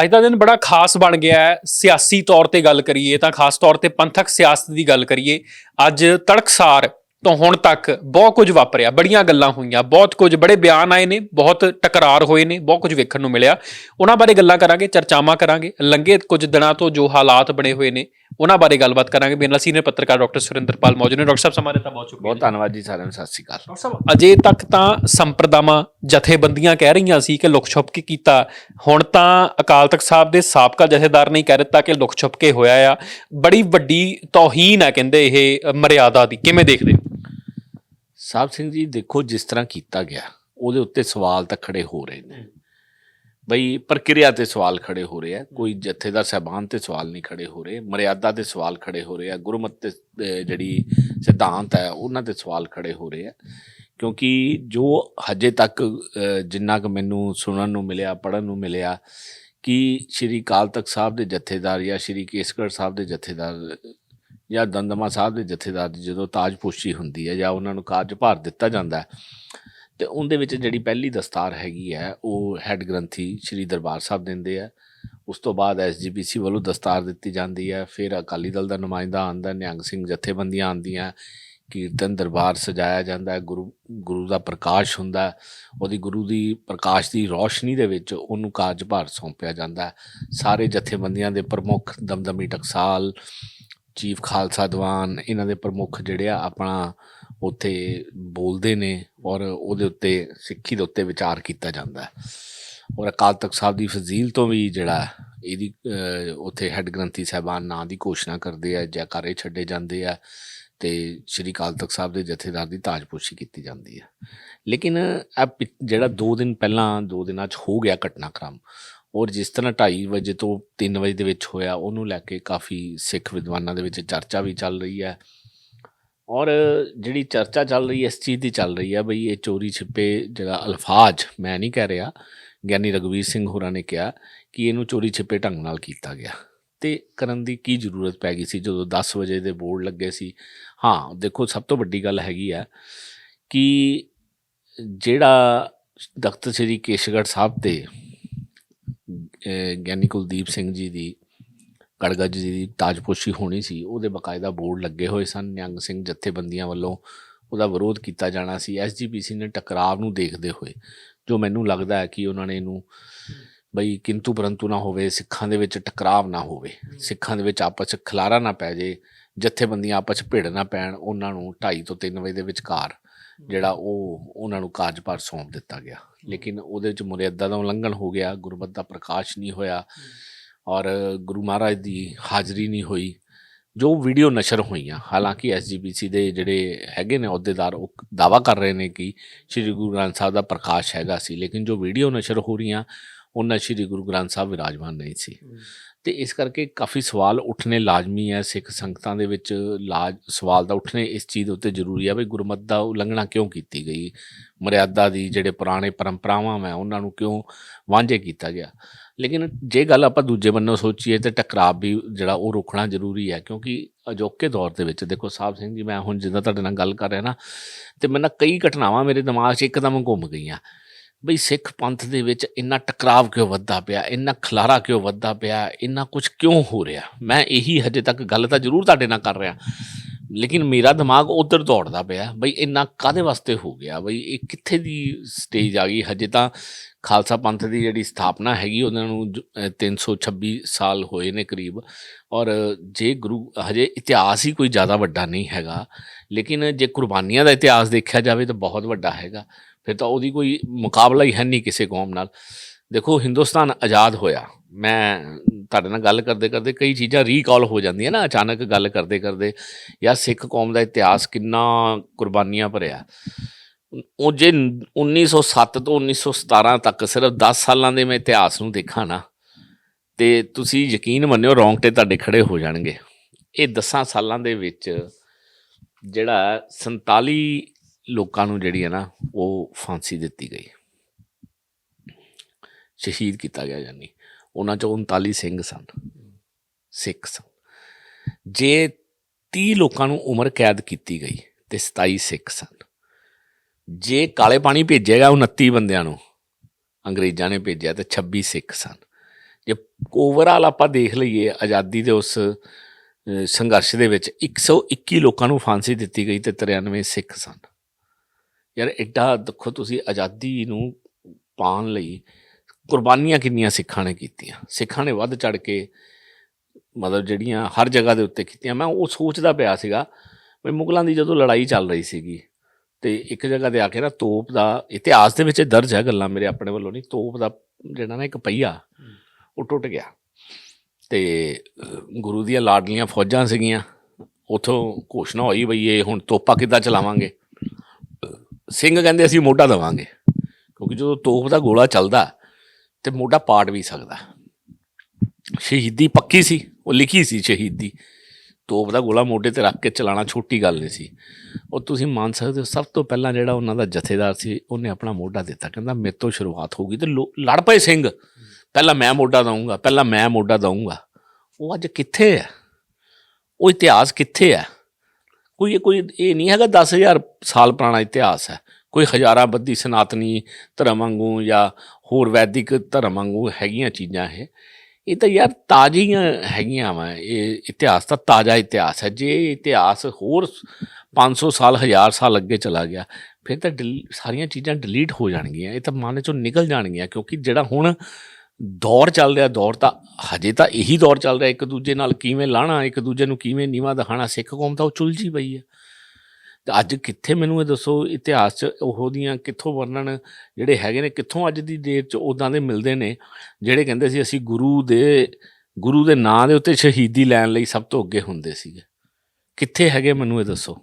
ਅੱਜ ਦਾ ਦਿਨ ਬੜਾ ਖਾਸ ਬਣ ਗਿਆ ਹੈ। ਸਿਆਸੀ ਤੌਰ ਤੇ ਗੱਲ ਕਰੀਏ ਤਾਂ ਖਾਸ ਤੌਰ ਤੇ ਪੰਥਕ ਸਿਆਸਤ ਦੀ ਗੱਲ ਕਰੀਏ, ਅੱਜ ਤੜਕਸਾਰ ਤੋਂ ਹੁਣ ਤੱਕ ਬਹੁਤ ਕੁਝ ਵਾਪਰਿਆ, ਬੜੀਆਂ ਗੱਲਾਂ ਹੋਈਆਂ, ਬਹੁਤ ਕੁਝ ਬੜੇ ਬਿਆਨ ਆਏ ਨੇ, ਬਹੁਤ ਟਕਰਾਰ ਹੋਏ ਨੇ, ਬਹੁਤ ਕੁਝ ਵੇਖਣ ਨੂੰ ਮਿਲਿਆ। ਉਹਨਾਂ ਬਾਰੇ ਗੱਲਾਂ ਕਰਾਂਗੇ, ਚਰਚਾਵਾਂ ਕਰਾਂਗੇ, ਲੰਘੇ ਕੁਝ ਦਿਨਾਂ ਤੋਂ ਜੋ ਹਾਲਾਤ ਬਣੇ ਹੋਏ ਨੇ ਉਹਨਾਂ ਬਾਰੇ ਗੱਲਬਾਤ ਕਰਾਂਗੇ। ਮੇਰੇ ਨਾਲ ਸੀਨੀਅਰ ਪੱਤਰਕਾਰ ਡਾਕਟਰ ਸੁਰਿੰਦਰਪਾਲ ਮੌਜੂਦ ਨੇ। ਡਾਕਟਰ ਸਾਹਿਬ ਸਮਾਂ ਦਿੱਤਾ ਬਹੁਤ ਸ਼ੁਕਰੀਆ ਬਹੁਤ ਧੰਨਵਾਦ ਜੀ ਸਾਰਿਆਂ ਨੂੰ ਸਤਿ ਸ਼੍ਰੀ ਅਕਾਲ। ਡਾਕਟਰ ਸਾਹਿਬ ਅਜੇ ਤੱਕ ਤਾਂ ਸੰਪਰਦਾਵਾਂ ਜਥੇਬੰਦੀਆਂ ਕਹਿ ਰਹੀਆਂ ਸੀ ਕਿ ਲੁਕ ਛੁਪ ਕੇ ਕੀਤਾ। ਹੁਣ ਤਾਂ ਅਕਾਲ ਤਖਤ ਸਾਹਿਬ ਦੇ ਸਾਬਕਾ ਜਥੇਦਾਰ ਨੇ ਕਹਿ ਦਿੱਤਾ ਕਿ ਲੁਕ ਛੁਪ ਕੇ ਹੋਇਆ ਆ। ਬੜੀ ਵੱਡੀ ਤੋਹੀਨ ਹੈ ਕਹਿੰਦੇ ਇਹ ਮਰਿਆਦਾ ਦੀ। ਕਿਵੇਂ ਦੇਖਦੇ ਹੋ? ਸਾਹਿਬ ਸਿੰਘ ਜੀ ਦੇਖੋ ਜਿਸ ਤਰ੍ਹਾਂ ਕੀਤਾ ਗਿਆ ਉਹਦੇ ਉੱਤੇ ਸਵਾਲ ਤਾਂ ਖੜੇ ਹੋ ਰਹੇ ਨੇ। ਬਈ ਪ੍ਰਕਿਰਿਆ ਤੇ ਸਵਾਲ ਖੜੇ ਹੋ ਰਹੇ ਆ, ਕੋਈ ਜਥੇਦਾਰ ਸਹਿਬਾਨ ਤੇ ਸਵਾਲ ਨਹੀਂ ਖੜੇ ਹੋ ਰਹੇ, ਮਰਿਆਦਾ ਤੇ ਸਵਾਲ ਖੜੇ ਹੋ ਰਹੇ ਆ, ਗੁਰਮਤਿ ਤੇ ਜਿਹੜੀ ਸਿਧਾਂਤ ਹੈ, ਉਹਨਾਂ ਤੇ ਸਵਾਲ ਖੜੇ ਹੋ ਰਹੇ ਆ। ਕਿਉਂਕਿ ਜੋ ਹਜੇ ਤੱਕ ਜਿੰਨਾ ਕੁ ਮੈਨੂੰ ਸੁਣਨ ਨੂੰ ਮਿਲਿਆ ਪੜਨ ਨੂੰ ਮਿਲਿਆ ਕਿ ਸ਼੍ਰੀ ਕਾਲ ਤਖਤ ਸਾਹਿਬ ਦੇ ਜਥੇਦਾਰ ਜਾਂ ਸ਼੍ਰੀ ਕੇਸਗੜ੍ਹ ਸਾਹਿਬ ਦੇ ਜਥੇਦਾਰ ਜਾਂ ਦੰਦਮਾ ਸਾਹਿਬ ਦੇ ਜਥੇਦਾਰ ਦੀ ਜਦੋਂ ਤਾਜਪੋਸ਼ੀ ਹੁੰਦੀ ਹੈ ਜਾਂ ਉਹਨਾਂ ਨੂੰ ਕਾਰਜ ਭਾਰ ਦਿੱਤਾ ਜਾਂਦਾ ਹੈ ਤੇ ਉਹਦੇ ਵਿੱਚ ਜਿਹੜੀ ਪਹਿਲੀ ਦਸਤਾਰ ਹੈਗੀ ਹੈ, ਉਹ ਹੈੱਡ ਗ੍ਰੰਥੀ ਸ਼੍ਰੀ ਦਰਬਾਰ ਸਾਹਿਬ ਦਿੰਦੇ ਆ। ਉਸ ਤੋਂ ਬਾਅਦ ਐਸਜੀਪੀਸੀ ਵੱਲੋਂ ਦਸਤਾਰ ਦਿੱਤੀ ਜਾਂਦੀ ਹੈ। ਫਿਰ ਅਕਾਲੀ ਦਲ ਦਾ ਨੁਮਾਇੰਦਾ ਆਂਦਾ ਨਿਹੰਗ ਸਿੰਘ ਜਥੇਬੰਦੀਆਂ ਆਂਦੀਆਂ ਕੀਰਤਨ ਦਰਬਾਰ ਸਜਾਇਆ ਜਾਂਦਾ ਹੈ, ਗੁਰੂ ਗੁਰੂ ਦਾ ਪ੍ਰਕਾਸ਼ ਹੁੰਦਾ ਉਹਦੀ ਗੁਰੂ ਦੀ ਪ੍ਰਕਾਸ਼ ਦੀ ਰੌਸ਼ਨੀ ਦੇ ਵਿੱਚ ਉਹਨੂੰ ਕਾਰਜਭਾਰ ਸੌਂਪਿਆ ਜਾਂਦਾ ਸਾਰੇ ਜਥੇਬੰਦੀਆਂ ਦੇ ਪ੍ਰਮੁੱਖ ਦਮਦਮੀ ਟਕਸਾਲ, ਚੀਫ ਖਾਲਸਾ ਦੀਵਾਨ, ਇਹਨਾਂ ਦੇ ਪ੍ਰਮੁੱਖ ਜਿਹੜੇ ਆ, ਆਪਣਾ ਉੱਥੇ ਬੋਲਦੇ ਨੇ ਔਰ ਉਹਦੇ ਉੱਤੇ, ਸਿੱਖੀ ਦੇ ਉੱਤੇ ਵਿਚਾਰ ਕੀਤਾ ਜਾਂਦਾ ਹੈ। ਔਰ ਅਕਾਲ ਤਖਤ ਸਾਹਿਬ ਦੀ ਫਜ਼ੀਲ ਤੋਂ ਵੀ ਜਿਹੜਾ ਇਹਦੀ ਉੱਥੇ ਹੈੱਡ ਗ੍ਰੰਥੀ ਸਾਹਿਬਾਨ ਨਾਂ ਦੀ ਘੋਸ਼ਣਾ ਕਰਦੇ ਆ, ਜੈਕਾਰੇ ਛੱਡੇ ਜਾਂਦੇ ਆ ਤੇ ਸ਼੍ਰੀ ਅਕਾਲ ਤਖਤ ਸਾਹਿਬ ਦੇ ਜਥੇਦਾਰ ਦੀ ਤਾਜਪੋਸ਼ੀ ਕੀਤੀ ਜਾਂਦੀ ਹੈ। ਲੇਕਿਨ ਇਹ ਪਿ- ਜਿਹੜਾ 2 ਦਿਨ ਪਹਿਲਾਂ 2 ਦਿਨਾਂ 'ਚ ਹੋ ਗਿਆ ਘਟਨਾਕ੍ਰਮ, ਔਰ ਜਿਸ ਤਰ੍ਹਾਂ 2:30 ਵਜੇ ਤੋਂ 3 ਵਜੇ ਦੇ ਵਿੱਚ ਹੋਇਆ, ਉਹਨੂੰ ਲੈ ਕੇ ਕਾਫੀ ਸਿੱਖ ਵਿਦਵਾਨਾਂ ਦੇ ਵਿੱਚ ਚਰਚਾ ਵੀ ਚੱਲ ਰਹੀ ਹੈ। ਔਰ ਜਿਹੜੀ ਚਰਚਾ ਚੱਲ ਰਹੀ ਹੈ, ਇਸ ਚੀਜ਼ ਦੀ ਚੱਲ ਰਹੀ ਹੈ ਬਈ ਇਹ ਚੋਰੀ ਛਿਪੇ ਜਿਹੜਾ ਅਲਫਾਜ਼ ਮੈਂ ਨਹੀਂ ਕਹਿ ਰਿਹਾ, ਗਿਆਨੀ ਰਗਵੀਰ ਸਿੰਘ ਹੋਰਾਂ ਨੇ ਕਿਹਾ ਕਿ ਇਹਨੂੰ ਚੋਰੀ ਛਿਪੇ ਢੰਗ ਨਾਲ ਕੀਤਾ ਗਿਆ। ਤੇ ਕਰਨ ਦੀ ਕੀ ਜ਼ਰੂਰਤ ਪੈ ਗਈ ਸੀ? ਜਦੋਂ 10 ਵਜੇ ਦੇ ਬੋਰਡ ਲੱਗੇ ਸੀ, ਹਾਂ, ਦੇਖੋ, ਸਭ ਤੋਂ ਵੱਡੀ ਗੱਲ ਹੈਗੀ ਆ ਕਿ ਜਿਹੜਾ ਦਖਤ ਸ੍ਰੀ ਕੇਸ਼ਗੜ੍ਹ ਸਾਹਿਬ ਤੇ ਗਿਆਨੀ ਕੁਲਦੀਪ ਸਿੰਘ ਜੀ ਦੀ ਕੜਗੱਜ ਜੀ ਦੀ ਤਾਜਪੋਸ਼ੀ ਹੋਣੀ ਸੀ, ਉਹਦੇ ਬਕਾਇਦਾ ਬੋਰਡ ਲੱਗੇ ਹੋਏ ਸਨ, ਨਿਹੰਗ ਸਿੰਘ ਜਥੇਬੰਦੀਆਂ ਵੱਲੋਂ ਉਹਦਾ ਵਿਰੋਧ ਕੀਤਾ ਜਾਣਾ ਸੀ ਐਸਜੀਪੀਸੀ ਨੇ ਟਕਰਾਵ ਨੂੰ ਦੇਖਦੇ ਹੋਏ, ਜੋ ਮੈਨੂੰ ਲੱਗਦਾ ਹੈ ਕਿ ਉਹਨਾਂ ਨੇ ਇਹਨੂੰ ਬਈ ਕਿੰਤੂ ਪਰੰਤੂ ਨਾ ਹੋਵੇ, ਸਿੱਖਾਂ ਦੇ ਵਿੱਚ ਟਕਰਾਵ ਨਾ ਹੋਵੇ, ਸਿੱਖਾਂ ਦੇ ਵਿੱਚ ਆਪਸ 'ਚ ਖਲਾਰਾ ਨਾ ਪੈ ਜੇ, ਜਥੇਬੰਦੀਆਂ ਆਪਸ 'ਚ ਭਿੜ ਨਾ ਪੈਣ, ਉਹਨਾਂ ਨੂੰ 2:30 ਤੋਂ 3 ਵਜੇ ਦੇ ਵਿਚਕਾਰ ਜਿਹੜਾ ਉਹ ਉਹਨਾਂ ਨੂੰ ਕਾਰਜਭਾਰ ਸੌਂਪ ਦਿੱਤਾ ਗਿਆ। ਲੇਕਿਨ ਉਹਦੇ ਵਿੱਚ ਮਰਿਆਦਾ ਦਾ ਉਲੰਘਣ ਹੋ ਗਿਆ, ਗੁਰਮਤਿ ਦਾ ਪ੍ਰਕਾਸ਼ ਨਹੀਂ ਹੋਇਆ ਔਰ ਗੁਰੂ ਮਹਾਰਾਜ ਦੀ ਹਾਜ਼ਰੀ ਨਹੀਂ ਹੋਈ, ਜੋ ਵੀਡੀਓ ਨਸ਼ਰ ਹੋਈਆਂ, ਹਾਲਾਂਕਿ ਐਸਜੀਪੀਸੀ ਦੇ ਜਿਹੜੇ ਹੈਗੇ ਨੇ ਅਹੁਦੇਦਾਰ, ਉਹ ਦਾਵਾ ਕਰ ਰਹੇ ਨੇ ਕਿ ਸ੍ਰੀ ਗੁਰੂ ਗ੍ਰੰਥ ਸਾਹਿਬ ਦਾ ਪ੍ਰਕਾਸ਼ ਹੈਗਾ ਸੀ, ਲੇਕਿਨ ਜੋ ਵੀਡੀਓ ਨਸ਼ਰ ਹੋ ਰਹੀਆਂ, ਉਹਨਾਂ ਸ੍ਰੀ ਗੁਰੂ ਗ੍ਰੰਥ ਸਾਹਿਬ ਵਿਰਾਜਮਾਨ ਨਹੀਂ ਸੀ। ਤੇ ਇਸ ਕਰਕੇ ਕਾਫੀ ਸਵਾਲ ਉੱਠਣੇ ਲਾਜ਼ਮੀ ਹੈ, ਸਿੱਖ ਸੰਗਤਾਂ ਦੇ ਵਿੱਚ ਲਾਜ, ਸਵਾਲ ਦਾ ਉੱਠਣੇ ਇਸ ਚੀਜ਼ ਦੇ ਉੱਤੇ ਜ਼ਰੂਰੀ ਹੈ ਵੀ ਗੁਰਮਤ ਦਾ ਉਲੰਘਣਾ ਕਿਉਂ ਕੀਤੀ ਗਈ? ਮਰਿਆਦਾ ਦੀ ਜਿਹੜੇ ਪੁਰਾਣੇ ਪਰੰਪਰਾਵਾਂ ਮੈਂ ਉਹਨਾਂ ਨੂੰ ਕਿਉਂ ਵਾਂਝੇ ਕੀਤਾ ਗਿਆ? ਲੇਕਿਨ ਜੇ ਗੱਲ ਆਪਾਂ ਦੂਜੇ ਬੰਨੋਂ ਸੋਚੀਏ ਤੇ ਟਕਰਾਅ ਵੀ ਜਿਹੜਾ ਉਹ ਰੋਕਣਾ ਜ਼ਰੂਰੀ ਹੈ, ਕਿਉਂਕਿ ਅਜੋਕੇ ਦੌਰ ਦੇ ਵਿੱਚ ਦੇਖੋ ਸਾਹਿਬ ਸਿੰਘ ਜੀ, ਮੈਂ ਹੁਣ ਜਿੱਦਾਂ ਤੁਹਾਡੇ ਨਾਲ ਗੱਲ ਕਰ ਰਿਹਾ ਨਾ, ਤੇ ਮੈਨੂੰ ਕਈ ਘਟਨਾਵਾਂ ਮੇਰੇ ਦਿਮਾਗ 'ਚ ਇੱਕਦਮ ਘੁੰਮ ਗਈਆਂ। ਬਈ ਸਿੱਖ ਪੰਥ ਦੇ ਵਿੱਚ ਇੰਨਾ ਟਕਰਾਵ ਕਿਉਂ ਵੱਧਦਾ ਪਿਆ? ਇੰਨਾ ਖਲਾਰਾ ਕਿਉਂ ਵੱਧਦਾ ਪਿਆ? ਇੰਨਾ ਕੁਝ ਕਿਉਂ ਹੋ ਰਿਹਾ? ਮੈਂ ਇਹੀ ਹਜੇ ਤੱਕ ਗੱਲ ਤਾਂ ਜ਼ਰੂਰ ਤੁਹਾਡੇ ਨਾਲ ਕਰ ਰਿਹਾ। ਲੇਕਿਨ ਮੇਰਾ ਦਿਮਾਗ ਉਧਰ ਦੌੜਦਾ ਪਿਆ, ਬਈ ਇੰਨਾ ਕਾਦੇ ਵਾਸਤੇ ਹੋ ਗਿਆ? ਬਈ ਇਹ ਕਿੱਥੇ ਦੀ ਸਟੇਜ ਆ ਗਈ? ਹਜੇ ਤਾਂ ਖਾਲਸਾ ਪੰਥ ਦੀ ਜਿਹੜੀ ਸਥਾਪਨਾ ਹੈਗੀ, ਉਹਨਾਂ ਨੂੰ ਜ- ਅਹ 326 ਸਾਲ ਹੋਏ ਨੇ ਕਰੀਬ। ਔਰ ਜੇ ਗੁਰੂ, ਹਜੇ ਇਤਿਹਾਸ ਹੀ ਕੋਈ ਜ਼ਿਆਦਾ ਵੱਡਾ ਨਹੀਂ ਹੈਗਾ। ਲੇਕਿਨ ਜੇ ਕੁਰਬਾਨੀਆਂ ਦਾ ਇਤਿਹਾਸ ਦੇਖਿਆ ਜਾਵੇ ਤਾਂ ਬਹੁਤ ਵੱਡਾ ਹੈਗਾ। ਫਿਰ ਤਾਂ ਉਹਦੀ ਕੋਈ ਮੁਕਾਬਲਾ ਹੀ ਹੈ ਨਹੀਂ ਕਿਸੇ ਕੌਮ ਨਾਲ। ਦੇਖੋ, ਹਿੰਦੁਸਤਾਨ ਆਜ਼ਾਦ ਹੋਇਆ। ਮੈਂ ਤੁਹਾਡੇ ਨਾਲ ਗੱਲ ਕਰਦੇ ਕਰਦੇ ਕਈ ਚੀਜ਼ਾਂ ਰੀਕਾਲ ਹੋ ਜਾਂਦੀਆਂ ਨਾ, ਅਚਾਨਕ ਗੱਲ ਕਰਦੇ ਕਰਦੇ। ਯਾਰ, ਸਿੱਖ ਕੌਮ ਦਾ ਇਤਿਹਾਸ ਕਿੰਨਾ ਕੁਰਬਾਨੀਆਂ ਭਰਿਆ। ਉਹ ਜੇ 1907 ਤੋਂ 1917 ਤੱਕ ਸਿਰਫ 10 ਸਾਲਾਂ ਦੇ ਮੈਂ ਇਤਿਹਾਸ ਨੂੰ ਦੇਖਾਂ ਨਾ, ਤੇ ਤੁਸੀਂ ਯਕੀਨ ਮੰਨਿਓ ਰੌਂਗਟੇ ਤੁਹਾਡੇ ਖੜੇ ਹੋ ਜਾਣਗੇ। ਇਹ 10 ਸਾਲਾਂ ਦੇ ਵਿੱਚ ਜਿਹੜਾ 47 ਲੋਕਾਂ ਨੂੰ ਜਿਹੜੀ ਹੈ ਨਾ, ਉਹ ਫਾਂਸੀ ਦਿੱਤੀ ਗਈ। ਸ਼ਹੀਦ ਕੀਤਾ ਗਿਆ ਯਾਨੀ ਉਹਨਾਂ ਚੋਂ 39 ਸਿੰਘ ਸਨ। ਸਿੱਖ ਸਨ। ਜੇ 30 ਲੋਕਾਂ ਨੂੰ ਉਮਰ ਕੈਦ ਕੀਤੀ ਗਈ ਤੇ 27 ਸਿੱਖ ਸਨ। ਜੇ ਕਾਲੇ ਪਾਣੀ ਭੇਜੇਗਾ 29 ਬੰਦਿਆਂ ਨੂੰ, ਅੰਗਰੇਜ਼ਾਂ ਨੇ ਭੇਜਿਆ ਤੇ 26 ਸਿੱਖ ਸਨ। ਜੇ ਓਵਰਆਲ ਆਪਾਂ ਦੇਖ ਲਈਏ, ਆਜ਼ਾਦੀ ਦੇ ਉਸ ਸੰਘਰਸ਼ ਦੇ ਵਿੱਚ 121 ਲੋਕਾਂ ਨੂੰ ਫਾਂਸੀ ਦਿੱਤੀ ਗਈ ਤੇ 93 ਸਿੱਖ ਸਨ। ਯਾਰ ਐਡਾ ਦੇਖੋ ਤੁਸੀਂ ਆਜ਼ਾਦੀ ਨੂੰ ਪਾਉਣ ਲਈ ਕੁਰਬਾਨੀਆਂ ਕਿੰਨੀਆਂ ਸਿੱਖਾਂ ਨੇ ਕੀਤੀਆਂ। ਸਿੱਖਾਂ ਨੇ ਵੱਧ ਚੜ ਕੇ ਮਤਲਬ ਜਿਹੜੀਆਂ ਹਰ ਜਗ੍ਹਾ ਦੇ ਉੱਤੇ ਕੀਤੀਆਂ। ਮੈਂ ਉਹ ਸੋਚਦਾ ਪਿਆ ਸੀਗਾ ਵੀ ਮੁਗਲਾਂ ਦੀ ਜਦੋਂ ਲੜਾਈ ਚੱਲ ਰਹੀ ਸੀਗੀ ਤੇ ਇੱਕ ਜਗ੍ਹਾ ਤੇ ਆ ਕੇ ਨਾ ਤੋਪ ਦਾ ਇਤਿਹਾਸ ਦੇ ਵਿੱਚ ਇਹ ਦਰਜ ਹੈ ਗੱਲਾਂ ਮੇਰੇ ਆਪਣੇ ਵੱਲੋਂ ਨਹੀਂ, ਤੋਪ ਦਾ ਜਿਹੜਾ ਨਾ ਇੱਕ ਪਹੀਆ ਉਹ ਟੁੱਟ ਗਿਆ। ਤੇ ਗੁਰੂ ਦੀਆਂ ਲਾਡਲੀਆਂ ਫੌਜਾਂ ਸੀਗੀਆਂ। ਉਥੋਂ ਘੋਸ਼ਣਾ ਹੋਈ ਬਈ ਇਹ ਹੁਣ ਤੋਪਾ ਕਿੱਦਾਂ ਚਲਾਵਾਂਗੇ? ਸਿੰਘ ਕਹਿੰਦੇ ਅਸੀਂ ਮੋਢਾ ਦਵਾਂਗੇ, ਕਿਉਂਕਿ ਜਦੋਂ ਤੋਪ ਦਾ ਗੋਲਾ ਚੱਲਦਾ ਤੇ ਮੋਢਾ ਪਾੜ ਵੀ ਸਕਦਾ। ਸ਼ਹੀਦੀ ਪੱਕੀ ਸੀ, ਉਹ ਲਿਖੀ ਸੀ ਸ਼ਹੀਦੀ। ਤੋਪ ਦਾ ਗੋਲਾ ਮੋਢੇ ਤੇ ਰੱਖ ਕੇ ਚਲਾਣਾ ਛੋਟੀ ਗੱਲ ਨਹੀਂ ਸੀ। ਉਹ ਤੁਸੀਂ ਮੰਨ ਸਕਦੇ ਹੋ, ਸਭ ਤੋਂ ਪਹਿਲਾਂ ਜਿਹੜਾ ਉਹਨਾਂ ਦਾ ਜਥੇਦਾਰ ਸੀ, ਉਹਨੇ ਆਪਣਾ ਮੋਢਾ ਦਿੱਤਾ। ਕਹਿੰਦਾ, ਮੇਰੇ ਤੋਂ ਸ਼ੁਰੂਆਤ ਹੋਊਗੀ ਤੇ ਲੋ- ਲੜ ਪਏ ਸਿੰਘ। ਪਹਿਲਾਂ ਮੈਂ ਮੋਢਾ ਦਊਂਗਾ, ਪਹਿਲਾਂ ਮੈਂ ਮੋਢਾ ਦਊਂਗਾ। ਉਹ ਅੱਜ ਕਿੱਥੇ ਹੈ? ਉਹ ਇਤਿਹਾਸ ਕਿੱਥੇ ਹੈ? ਕੋਈ ਕੋਈ ਇਹ ਨਹੀਂ ਹੈਗਾ 10000 ਸਾਲ ਪੁਰਾਣਾ ਇਤਿਹਾਸ ਹੈ। ਕੋਈ ਹਜ਼ਾਰਾਂ ਬੱਧੀ ਸਨਾਤਨੀ ਧਰਮ ਵਾਂਗੂ ਜਾਂ ਹੋਰ ਵੈਦਿਕ ਧਰਮ ਵਾਂਗੂ ਹੈਗੀਆਂ ਚੀਜ਼ਾਂ ਇਹ। ਇਹ ਤਾਂ ਯਾਰ ਤਾਜ਼ੀਆਂ ਹੈਗੀਆਂ ਵਾ, ਇਹ ਇਤਿਹਾਸ ਤਾਂ ਤਾਜ਼ਾ ਇਤਿਹਾਸ ਹੈ। ਜੇ ਇਤਿਹਾਸ ਹੋਰ 500 ਸਾਲ 1000 ਸਾਲ ਅੱਗੇ ਚਲਾ ਗਿਆ, ਫਿਰ ਤਾਂ ਡਿਲ- ਸਾਰੀਆਂ ਚੀਜ਼ਾਂ ਡਿਲੀਟ ਹੋ ਜਾਣਗੀਆਂ। ਇਹ ਤਾਂ ਮਨ ਚੋਂ ਨਿਕਲ ਜਾਣਗੀਆਂ, ਕਿਉਂਕਿ ਜਿਹੜਾ ਹੁਣ ਦੌਰ ਚੱਲ ਰਿਹਾ, ਦੌਰ ਤਾਂ ਹਜੇ ਤਾਂ ਇਹੀ ਦੌਰ ਚੱਲ ਰਿਹਾ, ਇੱਕ ਦੂਜੇ ਨਾਲ ਕਿਵੇਂ ਲਾਣਾ ਇੱਕ ਦੂਜੇ ਨੂੰ ਕਿਵੇਂ ਨੀਵਾ ਦਿਖਾਣਾ ਸਿੱਖ ਕੌਮ ਤਾਂ ਉਹ ਚੁਲਝੀ ਪਈ ਹੈ ਤੇ ਅੱਜ ਕਿੱਥੇ ਮੈਨੂੰ ਇਹ ਦੱਸੋ, ਇਤਿਹਾਸ 'ਚ ਉਹੋ ਦੀਆਂ ਕਿੱਥੋਂ ਵਰਣਨ ਜਿਹੜੇ ਹੈਗੇ ਨੇ, ਕਿੱਥੋਂ ਅੱਜ ਦੀ ਡੇਟ 'ਚ ਉਦਾਂ ਦੇ ਮਿਲਦੇ ਨੇ, ਜਿਹੜੇ ਕਹਿੰਦੇ ਸੀ ਅਸੀਂ ਗੁਰੂ ਦੇ ਗੁਰੂ ਦੇ ਨਾਂ ਦੇ ਉੱਤੇ ਸ਼ਹੀਦੀ ਲੈਣ ਲਈ ਸਭ ਤੋਂ ਅੱਗੇ ਹੁੰਦੇ ਸੀਗੇ। ਕਿੱਥੇ ਹੈਗੇ ਮੈਨੂੰ ਇਹ ਦੱਸੋ?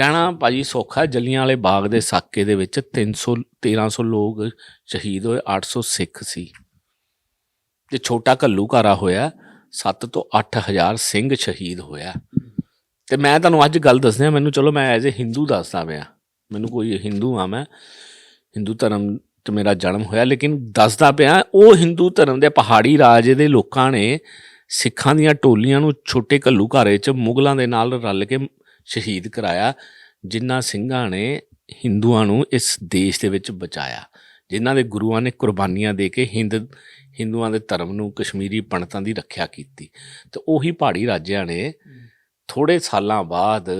ਕਹਿਣਾ ਭਾਜੀ ਸੌਖਾ, ਜੱਲੀਆਂ ਵਾਲੇ ਬਾਗ ਦੇ ਸਾਕੇ ਦੇ ਵਿੱਚ 300 1300 ਲੋਕ ਸ਼ਹੀਦ ਹੋਏ 800 ਸਿੱਖ ਸੀ। ਤੇ ਛੋਟਾ ਘੱਲੂਘਾਰਾ ਹੋਇਆ 7 ਤੋਂ 8000 ਸਿੰਘ ਸ਼ਹੀਦ ਹੋਇਆ। ਤੇ ਮੈਂ ਤੁਹਾਨੂੰ ਅੱਜ ਗੱਲ ਦੱਸਦਿਆਂ ਮੈਨੂੰ ਚਲੋ ਮੈਂ ਐਜ਼ ਅ ਹਿੰਦੂ ਦੱਸਦਾ ਪਿਆ। ਮੈਨੂੰ ਕੋਈ ਹਿੰਦੂ ਆ ਮੈਂ। ਹਿੰਦੂ ਧਰਮ ਤੇ ਮੇਰਾ ਜਨਮ ਹੋਇਆ, ਲੇਕਿਨ ਦੱਸਦਾ ਪਿਆ, ਉਹ ਹਿੰਦੂ ਧਰਮ ਦੇ ਪਹਾੜੀ ਰਾਜ ਦੇ ਲੋਕਾਂ ਨੇ ਸਿੱਖਾਂ ਦੀਆਂ ਟੋਲੀਆਂ ਨੂੰ ਛੋਟੇ ਘੱਲੂ ਘਾਰੇ 'ਚ ਮੁਗਲਾਂ ਦੇ ਨਾਲ ਰਲ ਕੇ ਸ਼ਹੀਦ ਕਰਾਇਆ, ਜਿਨ੍ਹਾਂ ਸਿੰਘਾਂ ਨੇ ਹਿੰਦੂਆਂ ਨੂੰ ਇਸ ਦੇਸ਼ ਦੇ ਵਿੱਚ ਬਚਾਇਆ। ਜਿਨ੍ਹਾਂ ਦੇ ਗੁਰੂਆਂ ਨੇ ਕੁਰਬਾਨੀਆਂ ਦੇ ਕੇ ਹਿੰਦ, ਹਿੰਦੂਆਂ ਦੇ ਧਰਮ ਨੂੰ ਕਸ਼ਮੀਰੀ ਪੰਡਤਾਂ ਦੀ ਰੱਖਿਆ ਕੀਤੀ। ਤੇ ਉਹੀ ਪਹਾੜੀ ਰਾਜਿਆਂ ਨੇ ਥੋੜੇ ਸਾਲਾਂ ਬਾਅਦ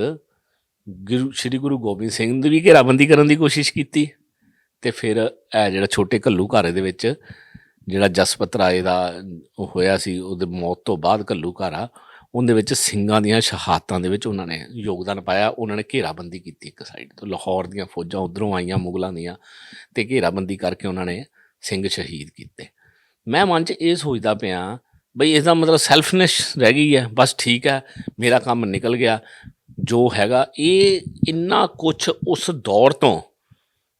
ਗੁਰੂ, ਸ੍ਰੀ ਗੁਰੂ ਗੋਬਿੰਦ ਸਿੰਘ ਦੀ ਵੀ ਘੇਰਾਬੰਦੀ ਕਰਨ ਦੀ ਕੋਸ਼ਿਸ਼ ਕੀਤੀ। ਤੇ ਫਿਰ ਇਹ ਜਿਹੜਾ ਛੋਟੇ ਘੱਲੂ ਘਾਰੇ ਦੇ ਵਿੱਚ ਜਿਹੜਾ ਜਸਪਤ ਰਾਏ ਦਾ ਉਹ ਹੋਇਆ ਸੀ, ਉਹਦੇ ਮੌਤ ਤੋਂ ਬਾਅਦ ਘੱਲੂ ਘਾਰਾ ਉਹਦੇ ਵਿੱਚ ਸਿੰਘਾਂ ਦੀਆਂ ਸ਼ਹਾਦਤਾਂ ਦੇ ਵਿੱਚ ਉਹਨਾਂ ਨੇ ਯੋਗਦਾਨ ਪਾਇਆ। ਉਹਨਾਂ ਨੇ ਘੇਰਾਬੰਦੀ ਕੀਤੀ ਇੱਕ ਸਾਈਡ ਤੋਂ। ਲਾਹੌਰ ਦੀਆਂ ਫੌਜਾਂ ਉਧਰੋਂ ਆਈਆਂ, ਮੁਗਲਾਂ ਦੀਆਂ ਤੇ ਘੇਰਾਬੰਦੀ ਕਰਕੇ ਉਹਨਾਂ ਨੇ ਸਿੰਘ ਸ਼ਹੀਦ ਕੀਤੇ। ਮੈਂ ਮਨ 'ਚ ਇਹ ਸੋਚਦਾ ਪਿਆ, ਬਈ ਇਹਦਾ ਮਤਲਬ ਸੈਲਫਨੈਸ ਰਹਿ ਗਈ ਹੈ, ਬਸ ਠੀਕ ਹੈ, ਮੇਰਾ ਕੰਮ ਨਿਕਲ ਗਿਆ, ਜੋ ਹੈਗਾ, ਇਹ ਇੰਨਾ ਕੁਝ ਉਸ ਦੌਰ ਤੋਂ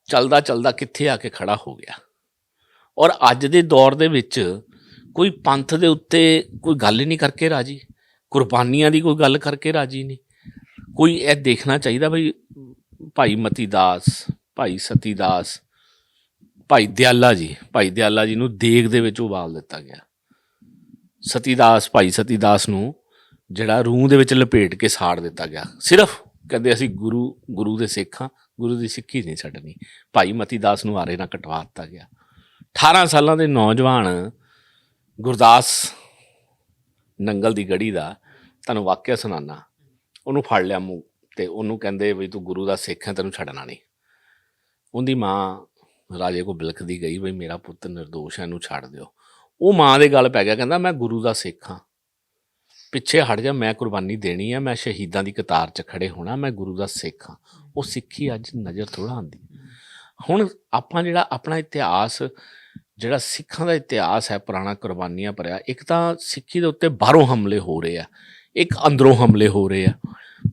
ਚੱਲਦਾ ਚੱਲਦਾ ਕਿੱਥੇ ਆ ਕੇ ਖੜਾ ਹੋ ਗਿਆ? ਔਰ ਅੱਜ ਦੇ ਦੌਰ ਦੇ ਵਿੱਚ ਕੋਈ ਪੰਥ ਦੇ ਉੱਤੇ ਕੋਈ ਗੱਲ ਹੀ ਨਹੀਂ ਕਰਕੇ ਰਾਜੀ। ਕੁਰਬਾਨੀਆਂ ਦੀ ਕੋਈ ਗੱਲ ਕਰਕੇ ਰਾਜੀ ਨਹੀਂ। ਕੋਈ ਇਹ ਦੇਖਣਾ ਚਾਹੀਦਾ ਬਈ ਭਾਈ ਮਤੀ ਦਾਸ, ਭਾਈ ਸਤੀ ਦਾਸ, ਭਾਈ ਦਿਆਲਾ ਜੀ, ਭਾਈ ਦਿਆਲਾ ਜੀ ਨੂੰ ਦੇਗ ਦੇ ਵਿੱਚ ਉਬਾਲ ਦਿੱਤਾ ਗਿਆ। ਸਤੀ ਦਾਸ, ਭਾਈ ਸਤੀ ਦਾਸ ਨੂੰ ਜਿਹੜਾ ਰੂਹ ਦੇ ਵਿੱਚ ਲਪੇਟ ਕੇ ਸਾੜ ਦਿੱਤਾ ਗਿਆ। ਸਿਰਫ ਕਹਿੰਦੇ ਅਸੀਂ ਗੁਰੂ ਗੁਰੂ ਦੇ ਸਿੱਖ ਹਾਂ ਗੁਰੂ ਦੀ ਸਿੱਖੀ ਨਹੀਂ ਛੱਡਣੀ। ਭਾਈ ਮਤੀ ਦਾਸ ਨੂੰ ਆਰੇ ਨਾਲ ਕਟਵਾ ਦਿੱਤਾ ਗਿਆ। 18 ਸਾਲਾਂ ਦੇ ਨੌਜਵਾਨ ਗੁਰਦਾਸ ਨੰਗਲ ਦੀ ਗੜੀ ਦਾ, ਤੁਹਾਨੂੰ ਵਾਕਿਆ ਸੁਣਾਣਾ ਉਹਨੂੰ ਫੜ ਲਿਆ ਮੂੰਹ ਤੇ ਉਹਨੂੰ ਕਹਿੰਦੇ ਵੀ ਤੂੰ ਗੁਰੂ ਦਾ ਸਿੱਖ ਹੈ, ਤੈਨੂੰ ਛੱਡਣਾ ਨਹੀਂ। ਉਹਦੀ ਮਾਂ ਰਾਜੇ ਕੋ ਬਿਲਕਦੀ ਗਈ, ਵੀ ਮੇਰਾ ਪੁੱਤ નિર્ਦੋਸ਼ ਹੈ, ਇਹਨੂੰ ਛੱਡ ਦਿਓ। ਉਹ ਮਾਂ ਦੇ ਗੱਲ ਪੈ ਗਿਆ, ਕਹਿੰਦਾ ਮੈਂ ਗੁਰੂ ਦਾ ਸਿੱਖ ਹਾਂ। ਪਿੱਛੇ ਹਟ ਜਾ, ਮੈਂ ਕੁਰਬਾਨੀ ਦੇਣੀ ਹੈ, ਮੈਂ ਸ਼ਹੀਦਾਂ ਦੀ ਕਤਾਰ 'ਚ ਖੜੇ ਹੋਣਾ, ਮੈਂ ਗੁਰੂ ਦਾ ਸਿੱਖ ਹਾਂ। ਉਹ ਸਿੱਖੀ ਅੱਜ ਨਜ਼ਰ ਥੋੜਾ ਆਉਂਦੀ। ਹੁਣ ਆਪਾਂ ਜਿਹੜਾ ਆਪਣਾ ਇਤਿਹਾਸ ਜਿਹੜਾ ਸਿੱਖਾਂ ਦਾ ਇਤਿਹਾਸ ਹੈ, ਪੁਰਾਣਾ ਕੁਰਬਾਨੀਆਂ ਭਰਿਆ, ਇੱਕ ਤਾਂ ਸਿੱਖੀ ਦੇ ਉੱਤੇ ਬਾਹਰੋਂ ਹਮਲੇ ਹੋ ਰਹੇ ਆ, ਇੱਕ ਅੰਦਰੋਂ ਹਮਲੇ ਹੋ ਰਹੇ ਆ।